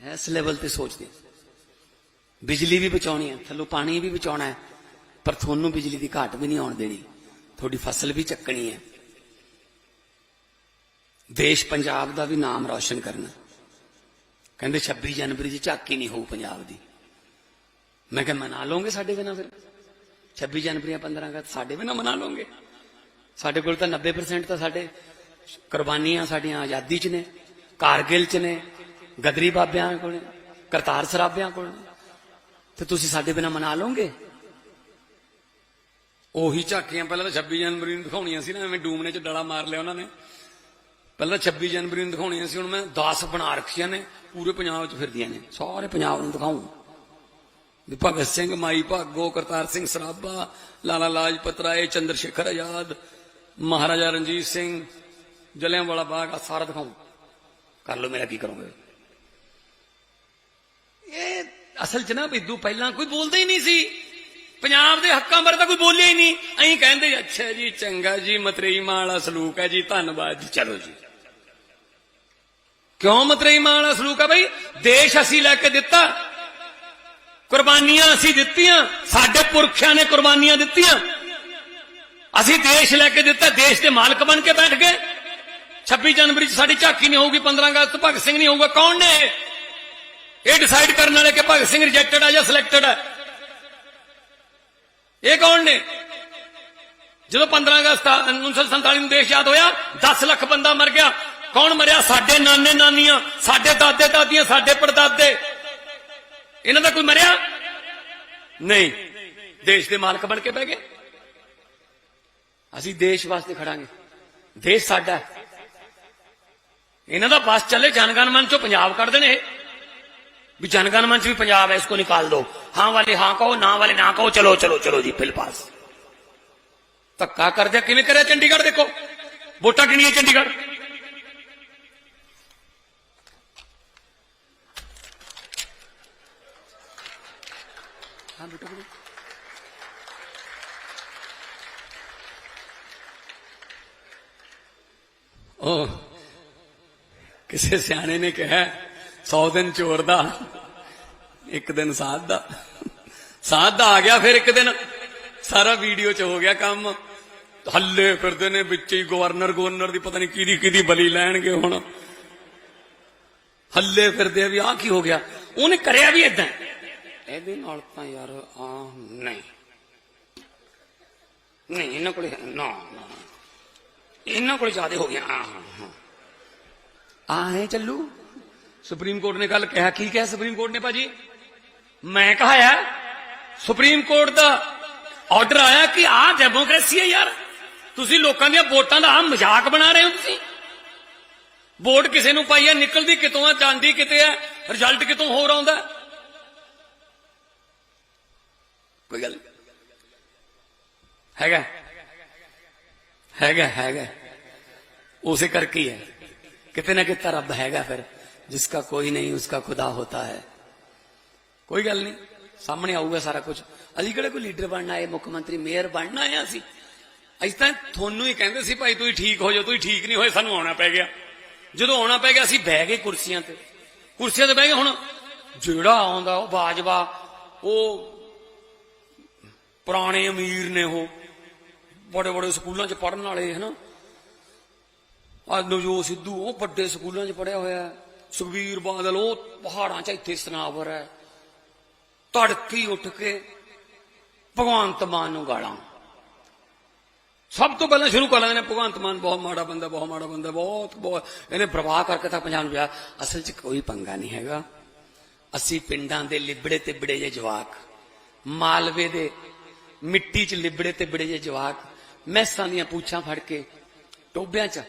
Speaker 1: ਇਸ ਲੈਵਲ ਤੇ ਸੋਚਦੇ ਬਿਜਲੀ ਵੀ ਬਚਾਉਣੀ ਹੈ, ਥੱਲੋਂ ਪਾਣੀ ਵੀ ਬਚਾਉਣਾ ਹੈ, ਪਰ ਤੁਹਾਨੂੰ ਬਿਜਲੀ ਦੀ ਘਾਟ ਵੀ ਨਹੀਂ ਆਉਣ ਦੇਣੀ। ਤੁਹਾਡੀ ਫਸਲ ਵੀ ਚੱਕਣੀ ਹੈ। ਦੇਸ਼ ਪੰਜਾਬ ਦਾ ਵੀ ਨਾਮ ਰੌਸ਼ਨ ਕਰਨਾ। ਕਹਿੰਦੇ 26 ਜਨਵਰੀ 'ਚ ਝਾਕੀ ਨਹੀਂ ਹੋਊ ਪੰਜਾਬ ਦੀ। ਮੈਂ ਕਿਹਾ, ਮਨਾ ਲਓਗੇ ਸਾਡੇ ਬਿਨਾ ਫਿਰ? 26 ਜਨਵਰੀ 15 ਅਗਸਤ ਸਾਡੇ ਬਿਨਾ ਮਨਾ ਲਓਗੇ? ਸਾਡੇ ਕੋਲ ਤਾਂ 90% ਤਾਂ ਸਾਡੇ ਕੁਰਬਾਨੀਆਂ ਸਾਡੀਆਂ ਆਜ਼ਾਦੀ 'ਚ ਨੇ, ਕਾਰਗਿਲ 'ਚ ਨੇ, ਗਦਰੀ ਬਾਬਿਆਂ ਕੋਲ ਕਰਤਾਰ ਸਰਾਬਿਆਂ ਕੋਲ ਨੇ। ਤੇ ਤੁਸੀਂ ਸਾਡੇ ਬਿਨਾ ਮਨਾ ਲਓਗੇ ਉਹੀ ਝਾਕੀਆਂ ਪਹਿਲਾਂ ਤਾਂ 26 ਜਨਵਰੀ ਨੂੰ ਦਿਖਾਉਣੀਆਂ ਸੀ ਨਾ ਐਵੇਂ ਡੂਮਨੇ 'ਚ ਡਲਾ ਮਾਰ ਲਿਆ ਉਹਨਾਂ ਨੇ ਪਹਿਲਾਂ 26 ਜਨਵਰੀ ਨੂੰ ਦਿਖਾਉਣੀਆਂ ਸੀ ਹੁਣ ਮੈਂ 10 ਬਣਾ ਰੱਖੀਆਂ ਨੇ ਪੂਰੇ ਪੰਜਾਬ 'ਚ ਫਿਰਦੀਆਂ ਨੇ ਸਾਰੇ ਪੰਜਾਬ ਨੂੰ ਦਿਖਾਉਂ ਵੀ ਭਗਤ ਸਿੰਘ ਮਾਈ ਭਾਗੋ ਕਰਤਾਰ ਸਿੰਘ ਸਰਾਭਾ ਲਾਲਾ ਲਾਜਪਤ ਰਾਏ ਚੰਦਰ ਸ਼ੇਖਰ ਆਜ਼ਾਦ ਮਹਾਰਾਜਾ ਰਣਜੀਤ ਸਿੰਘ ਜਲਿਆਂਵਾਲਾ ਬਾਗ ਆ ਸਾਰਾ ਦਿਖਾਉਂ ਕਰ ਲਓ ਮੇਰਾ ਕੀ ਕਰੋਗੇ ਇਹ ਅਸਲ 'ਚ ਨਾ ਬਿੱਦੂ ਪਹਿਲਾਂ ਕੋਈ ਬੋਲਦਾ ਹੀ ਨਹੀਂ ਸੀ। ਪੰਜਾਬ ਦੇ ਹੱਕਾਂ ਬਾਰੇ ਤਾਂ ਕੋਈ ਬੋਲਿਆ ਹੀ ਨਹੀਂ। ਐਂ ਕਹਿੰਦੇ, ਅੱਛਾ ਜੀ, ਚੰਗਾ ਜੀ, ਮਤਰੇਈ ਮਾਂ ਵਾਲਾ ਸਲੂਕ ਹੈ ਜੀ, ਧੰਨਵਾਦ ਜੀ, ਚਲੋ ਜੀ। ਕਿਉਂ ਮਤਰੇਈ ਮਾਂ ਵਾਲਾ ਸਲੂਕ ਹੈ ਬਈ? ਦੇਸ਼ ਅਸੀਂ ਲੈ ਕੇ ਦਿੱਤਾ। ਕੁਰਬਾਨੀਆਂ ਅਸੀਂ ਦਿੱਤੀਆਂ। ਸਾਡੇ ਪੁਰਖਿਆਂ ਨੇ ਕੁਰਬਾਨੀਆਂ ਦਿੱਤੀਆਂ। ਅਸੀਂ ਦੇਸ਼ ਲੈ ਕੇ ਦਿੱਤਾ। ਦੇਸ਼ ਦੇ ਮਾਲਕ ਬਣ ਕੇ ਬੈਠ ਗਏ। 26 ਜਨਵਰੀ 'ਚ ਸਾਡੀ ਝਾਕੀ ਨਹੀਂ ਹੋਊਗੀ 15 ਅਗਸਤ ਭਗਤ ਸਿੰਘ ਨਹੀਂ ਹੋਊਗਾ। ਕੌਣ ਨੇ? ਇਹ? ਡਿਸਾਈਡ ਕਰਨ ਵਾਲੇ ਕਿ ਭਗਤ ਸਿੰਘ ਰਿਜੈਕਟਡ ਹੈ ਜਾਂ ਸਿਲੈਕਟਡ ਹੈ ਇਹ ਕੌਣ ਨੇ? ਜਦੋਂ 15 ਅਗਸਤ 1947 ਨੂੰ ਦੇਸ਼ ਆਜ਼ਾਦ ਹੋਇਆ 10 ਲੱਖ ਬੰਦਾ ਮਰ ਗਿਆ। ਕੌਣ ਮਰਿਆ? ਸਾਡੇ ਨਾਨੇ ਨਾਨੀਆਂ, ਸਾਡੇ ਦਾਦੇ ਦਾਦੀਆਂ, ਸਾਡੇ ਪੜਦਾਦੇ। ਇਹਨਾਂ ਦਾ ਕੋਈ ਮਰਿਆ? ਨਹੀਂ। ਦੇਸ਼ ਦੇ ਮਾਲਕ ਬਣ ਕੇ ਬਹਿ ਗਏ। ਅਸੀਂ ਦੇਸ਼ ਵਾਸਤੇ ਖੜਾਂਗੇ। ਦੇਸ਼ ਸਾਡਾ ਇਹਨਾਂ ਦਾ ਬਸ ਚੱਲੇ ਜਨਗਣ ਮਨ ਚੋਂ ਪੰਜਾਬ ਕੱਢ ਦੇਣੇ भी जनगण मंच भी पंजाब है, इसको निकाल दो। हाँ वाले, हाँ कहो, ना वाले, ना कहो, चलो चलो चलो जी फिल पास। धक्का कर दिया किमें करे चंडीगढ़, देखो। वोटा कि चंडीगढ़? ओ किसी सियाने ने कहा 100 ਦਿਨ ਚੋਰ ਦਾ, ਇੱਕ ਦਿਨ ਸਾਧ ਦਾ। ਸਾਧ ਦਾ ਆ ਗਿਆ ਫਿਰ ਇੱਕ ਦਿਨ। ਸਾਰਾ ਵੀਡੀਓ ਚ ਹੋ ਗਿਆ ਕੰਮ। ਹੱਲੇ ਫਿਰਦੇ ਨੇ ਵਿੱਚ ਹੀ ਗਵਰਨਰ ਗਵਰਨਰ ਦੀ ਪਤਾ ਨਹੀਂ ਕਿਹਦੀ ਕਿਹਦੀ ਬਲੀ ਲੈਣਗੇ ਹੁਣ। ਹੱਲੇ ਫਿਰਦੇ ਆ ਵੀ ਆਹ ਕੀ ਹੋ ਗਿਆ? ਉਹਨੇ ਕਰਿਆ ਵੀ ਇਦਾਂ ਇਹਦੇ ਨਾਲ ਤਾਂ ਯਾਰ ਆ ਨਹੀਂ। ਨਹੀਂ, ਇਹਨਾਂ ਕੋਲ ਨਾ ਨਾ। ਇਹਨਾਂ ਕੋਲ ਜ਼ਿਆਦਾ ਹੋ ਗਿਆ। ਆ ਆ ਹੈ ਚੱਲੂ। ਸੁਪਰੀਮ ਕੋਰਟ ਨੇ ਗੱਲ ਕਿਹਾ, ਕੀ ਕਿਹਾ ਸੁਪਰੀਮ ਕੋਰਟ ਨੇ ਭਾਜੀ? ਮੈਂ ਕਹਾਇਆ, ਸੁਪਰੀਮ ਕੋਰਟ ਦਾ ਆਰਡਰ ਆਇਆ ਕਿ ਆ ਡੈਮੋਕ੍ਰੇਸੀ ਹੈ ਯਾਰ। ਤੁਸੀਂ ਲੋਕਾਂ ਦੀਆਂ ਵੋਟਾਂ ਦਾ ਆ ਮਜ਼ਾਕ ਬਣਾ ਰਹੇ ਹੋ ਤੁਸੀਂ। ਵੋਟ ਕਿਸੇ ਨੂੰ ਪਾਈ ਹੈ, ਨਿਕਲਦੀ ਕਿਤੋਂ ਆ ਜਾਂਦੀ ਕਿਤੇ ਹੈ ਰਿਜ਼ਲਟ ਕਿਤੋਂ ਹੋਰ ਆਉਂਦਾ ਕੋਈ ਗੱਲ ਹੈਗਾ ਹੈਗਾ ਹੈਗਾ ਉਸੇ ਕਰਕੇ ਹੈ ਕਿਤੇ ਨਾ ਕਿਤੇ ਰੱਬ ਹੈਗਾ ਫਿਰ। ਜਿਸਕਾ ਕੋਈ ਨਹੀਂ ਉਸਕਾ ਖੁਦਾ ਹੋਤਾ ਹੈ ਕੋਈ ਗੱਲ ਨਹੀਂ ਸਾਹਮਣੇ ਆਊਗਾ ਸਾਰਾ ਕੁਝ ਅਸੀਂ ਕਿਹੜੇ ਕੋਈ ਲੀਡਰ ਬਣਨਾ ਹੈ ਮੁੱਖ ਮੰਤਰੀ ਮੇਅਰ ਬਣਨਾ ਹੈ ਅਸੀਂ ਅਸੀਂ ਤਾਂ ਤੁਹਾਨੂੰ ਹੀ ਕਹਿੰਦੇ ਸੀ ਭਾਈ ਤੁਸੀਂ ਠੀਕ ਹੋ ਜਾਓ ਤੁਸੀਂ ਠੀਕ ਨਹੀਂ ਹੋਏ ਸਾਨੂੰ ਆਉਣਾ ਪੈ ਗਿਆ ਜਦੋਂ ਆਉਣਾ ਪੈ ਗਿਆ ਅਸੀਂ ਬਹਿ ਗਏ ਕੁਰਸੀਆਂ ਤੇ ਕੁਰਸੀਆਂ ਤੇ ਬਹਿ ਗਏ ਹੁਣ ਜਿਹੜਾ ਆਉਂਦਾ ਉਹ ਬਾਜਵਾ ਉਹ ਪੁਰਾਣੇ ਅਮੀਰ ਨੇ ਉਹ ਬੜੇ ਬੜੇ ਸਕੂਲਾਂ 'ਚ ਪੜਨ ਵਾਲੇ ਹਨ ਆ ਨਵਜੋਤ ਸਿੱਧੂ ਉਹ ਵੱਡੇ ਸਕੂਲਾਂ 'ਚ ਪੜਿਆ ਹੋਇਆ ਸੁਖਬੀਰ ਬਾਦਲ, ਉਹ ਪਹਾੜਾਂ 'ਚ ਇੱਥੇ ਸਨਾਵਰ ਹੈ। ਤੜਕੀ ਉੱਠ ਕੇ ਭਗਵੰਤ ਮਾਨ ਨੂੰ ਗਾਲਾਂ। ਸਭ ਤੋਂ ਪਹਿਲਾਂ ਸ਼ੁਰੂ ਕਰ ਲੈਂਦੇ ਨੇ ਭਗਵੰਤ ਮਾਨ, ਬਹੁਤ ਮਾੜਾ ਬੰਦਾ, ਬਹੁਤ ਮਾੜਾ ਬੰਦਾ, ਬਹੁਤ ਬਹੁਤ। ਇਹਨੇ ਪ੍ਰਵਾਹ ਕਰਕੇ ਤਾਂ ਪੰਜਾਬ ਨੂੰ ਪਿਆ ਅਸਲ 'ਚ ਕੋਈ ਪੰਗਾ ਨਹੀਂ ਹੈਗਾ। ਅਸੀਂ ਪਿੰਡਾਂ ਦੇ ਲਿਬੜੇ ਤੇ ਬੜੇ ਜੇ ਜਵਾਕ। ਮਾਲਵੇ ਦੇ ਮਿੱਟੀ 'ਚ ਲਿਬੜੇ ਤੇ ਬੜੇ ਜੇ ਜਵਾਕ। ਮੈਸਾਂ ਦੀਆਂ ਪੂਛਾਂ ਫੜ ਕੇ, ਟੋਬਿਆਂ 'ਚ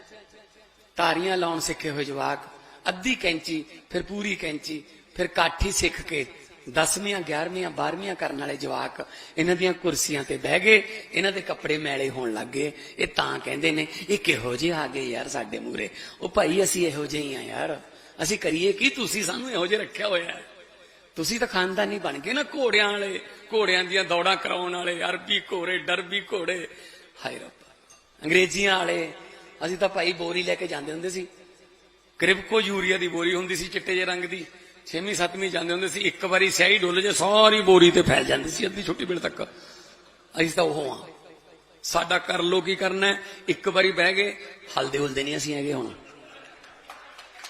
Speaker 1: ਤਾਰੀਆਂ ਲਾਉਣ ਸਿੱਖੇ ਹੋਏ ਜਵਾਕ। ਅੱਧੀ ਕੈਂਚੀ, ਫਿਰ ਪੂਰੀ ਕੈਂਚੀ, ਫਿਰ ਕਾਠੀ ਸਿੱਖ ਕੇ 10ਵੀਆਂ 11ਵੀਆਂ 12ਵੀਆਂ ਕਰਨ ਵਾਲੇ ਜਵਾਕ ਇਹਨਾਂ ਦੀਆਂ ਕੁਰਸੀਆਂ ਤੇ ਬਹਿ ਗਏ, ਇਹਨਾਂ ਦੇ ਕੱਪੜੇ ਮੈਲੇ ਹੋਣ ਲੱਗ ਗਏ। ਇਹ ਤਾਂ ਕਹਿੰਦੇ ਨੇ, ਇਹ ਕਿਹੋ ਜਿਹੇ ਆ ਗਏ ਯਾਰ ਸਾਡੇ ਮੂਰੇ ਉਹ ਭਾਈ, ਅਸੀਂ ਇਹੋ ਜਿਹੇ ਹੀ ਆ ਯਾਰ। ਅਸੀਂ ਕਰੀਏ ਕੀ? ਤੁਸੀਂ ਸਾਨੂੰ ਇਹੋ ਜਿਹੇ ਰੱਖਿਆ ਹੋਇਆ ਤੁਸੀਂ ਤਾਂ ਖਾਨਦਾਨੀ ਬਣ ਗਏ ਨਾ ਘੋੜਿਆਂ ਵਾਲੇ, ਘੋੜਿਆਂ ਦੀਆਂ ਦੌੜਾਂ ਕਰਾਉਣ ਵਾਲੇ, ਅਰਬੀ ਘੋੜੇ, ਡਰਬੀ ਘੋੜੇ। ਹਾਏ ਰੱਬਾ। ਅੰਗਰੇਜ਼ੀਆਂ ਵਾਲੇ, ਅਸੀਂ ਤਾਂ ਭਾਈ ਬੋਰੀ ਲੈ ਕੇ ਜਾਂਦੇ ਹੁੰਦੇ ਸੀ। ਕ੍ਰਿਪਕੋ ਯੂਰੀਆ ਦੀ ਬੋਰੀ ਹੁੰਦੀ ਸੀ ਚਿੱਟੇ ਜਿਹੇ ਰੰਗ ਦੀ। 6ਵੀਂ 7ਵੀਂ ਜਾਂਦੇ ਹੁੰਦੇ ਸੀ, ਇੱਕ ਵਾਰੀ ਸਿਆਹੀ ਡੁੱਲ ਜੇ, ਸਾਰੀ ਬੋਰੀ ਤੇ ਫੈਲ ਜਾਂਦੀ ਸੀ ਅੱਧੀ ਛੁੱਟੀ ਵੇਲੇ ਤੱਕ। ਅਸੀਂ ਤਾਂ ਉਹ ਆ ਸਾਡਾ ਕਰ ਲੋ ਕੀ ਕਰਨਾ ਇੱਕ ਵਾਰੀ ਬਹਿ ਗਏ, ਹਲਦੇ ਹੁਲਦੇ ਨਹੀਂ ਅਸੀਂ ਹੈਗੇ ਹੁਣ।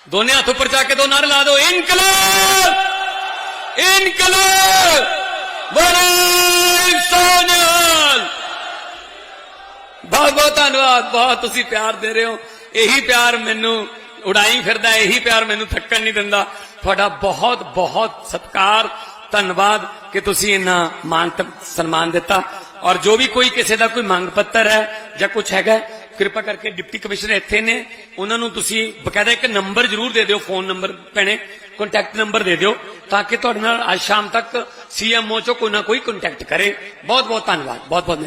Speaker 1: ਦੋਨੇ ਹੱਥ ਉੱਪਰ ਚੱਕ ਕੇ ਦੋ ਨਾਰੇ ਲਾ ਦਿਓ। ਇਨਕਲਾਬ! ਇਨਕਲਾਬ! ਬੜੇ ਸੋਨਿਆਲ ਬਹੁਤ ਬਹੁਤ ਧੰਨਵਾਦ। ਬਹੁਤ ਤੁਸੀਂ ਪਿਆਰ ਦੇ ਰਹੇ ਹੋ। ਇਹੀ ਪਿਆਰ ਮੈਨੂੰ ਉਡਾਈ ਫਿਰਦਾ, ਇਹੀ ਪਿਆਰ ਮੈਨੂੰ ਥੱਕਣ ਨਹੀਂ ਦਿੰਦਾ। ਤੁਹਾਡਾ ਬਹੁਤ ਬਹੁਤ ਸਤਿਕਾਰ, ਧੰਨਵਾਦ ਕਿ ਤੁਸੀਂ ਇੰਨਾ ਮਾਨ ਸਨਮਾਨ ਦਿੱਤਾ। ਔਰ ਜੋ ਵੀ ਕੋਈ ਕਿਸੇ ਦਾ ਕੋਈ ਮੰਗ ਪੱਤਰ ਹੈ ਜਾਂ ਕੁਝ ਹੈਗਾ, ਕਿਰਪਾ ਕਰਕੇ ਡਿਪਟੀ ਕਮਿਸ਼ਨਰ ਇੱਥੇ ਨੇ। ਉਹਨਾਂ ਨੂੰ ਤੁਸੀਂ ਬਕਾਇਦਾ ਇੱਕ ਨੰਬਰ ਜ਼ਰੂਰ ਦੇ ਦਿਓ, ਫੋਨ ਨੰਬਰ ਭੈਣੇ ਕੰਟੈਕਟ ਨੰਬਰ ਦੇ ਦਿਓ, ਤਾਂ ਕਿ ਤੁਹਾਡੇ ਨਾਲ ਅੱਜ ਸ਼ਾਮ ਤੱਕ ਸੀਐਮਓ ਚੋਂ ਕੋਈ ਨਾ ਕੋਈ ਕੰਟੈਕਟ ਕਰੇ। ਬਹੁਤ ਬਹੁਤ ਧੰਨਵਾਦ ਬਹੁਤ ਬਹੁਤ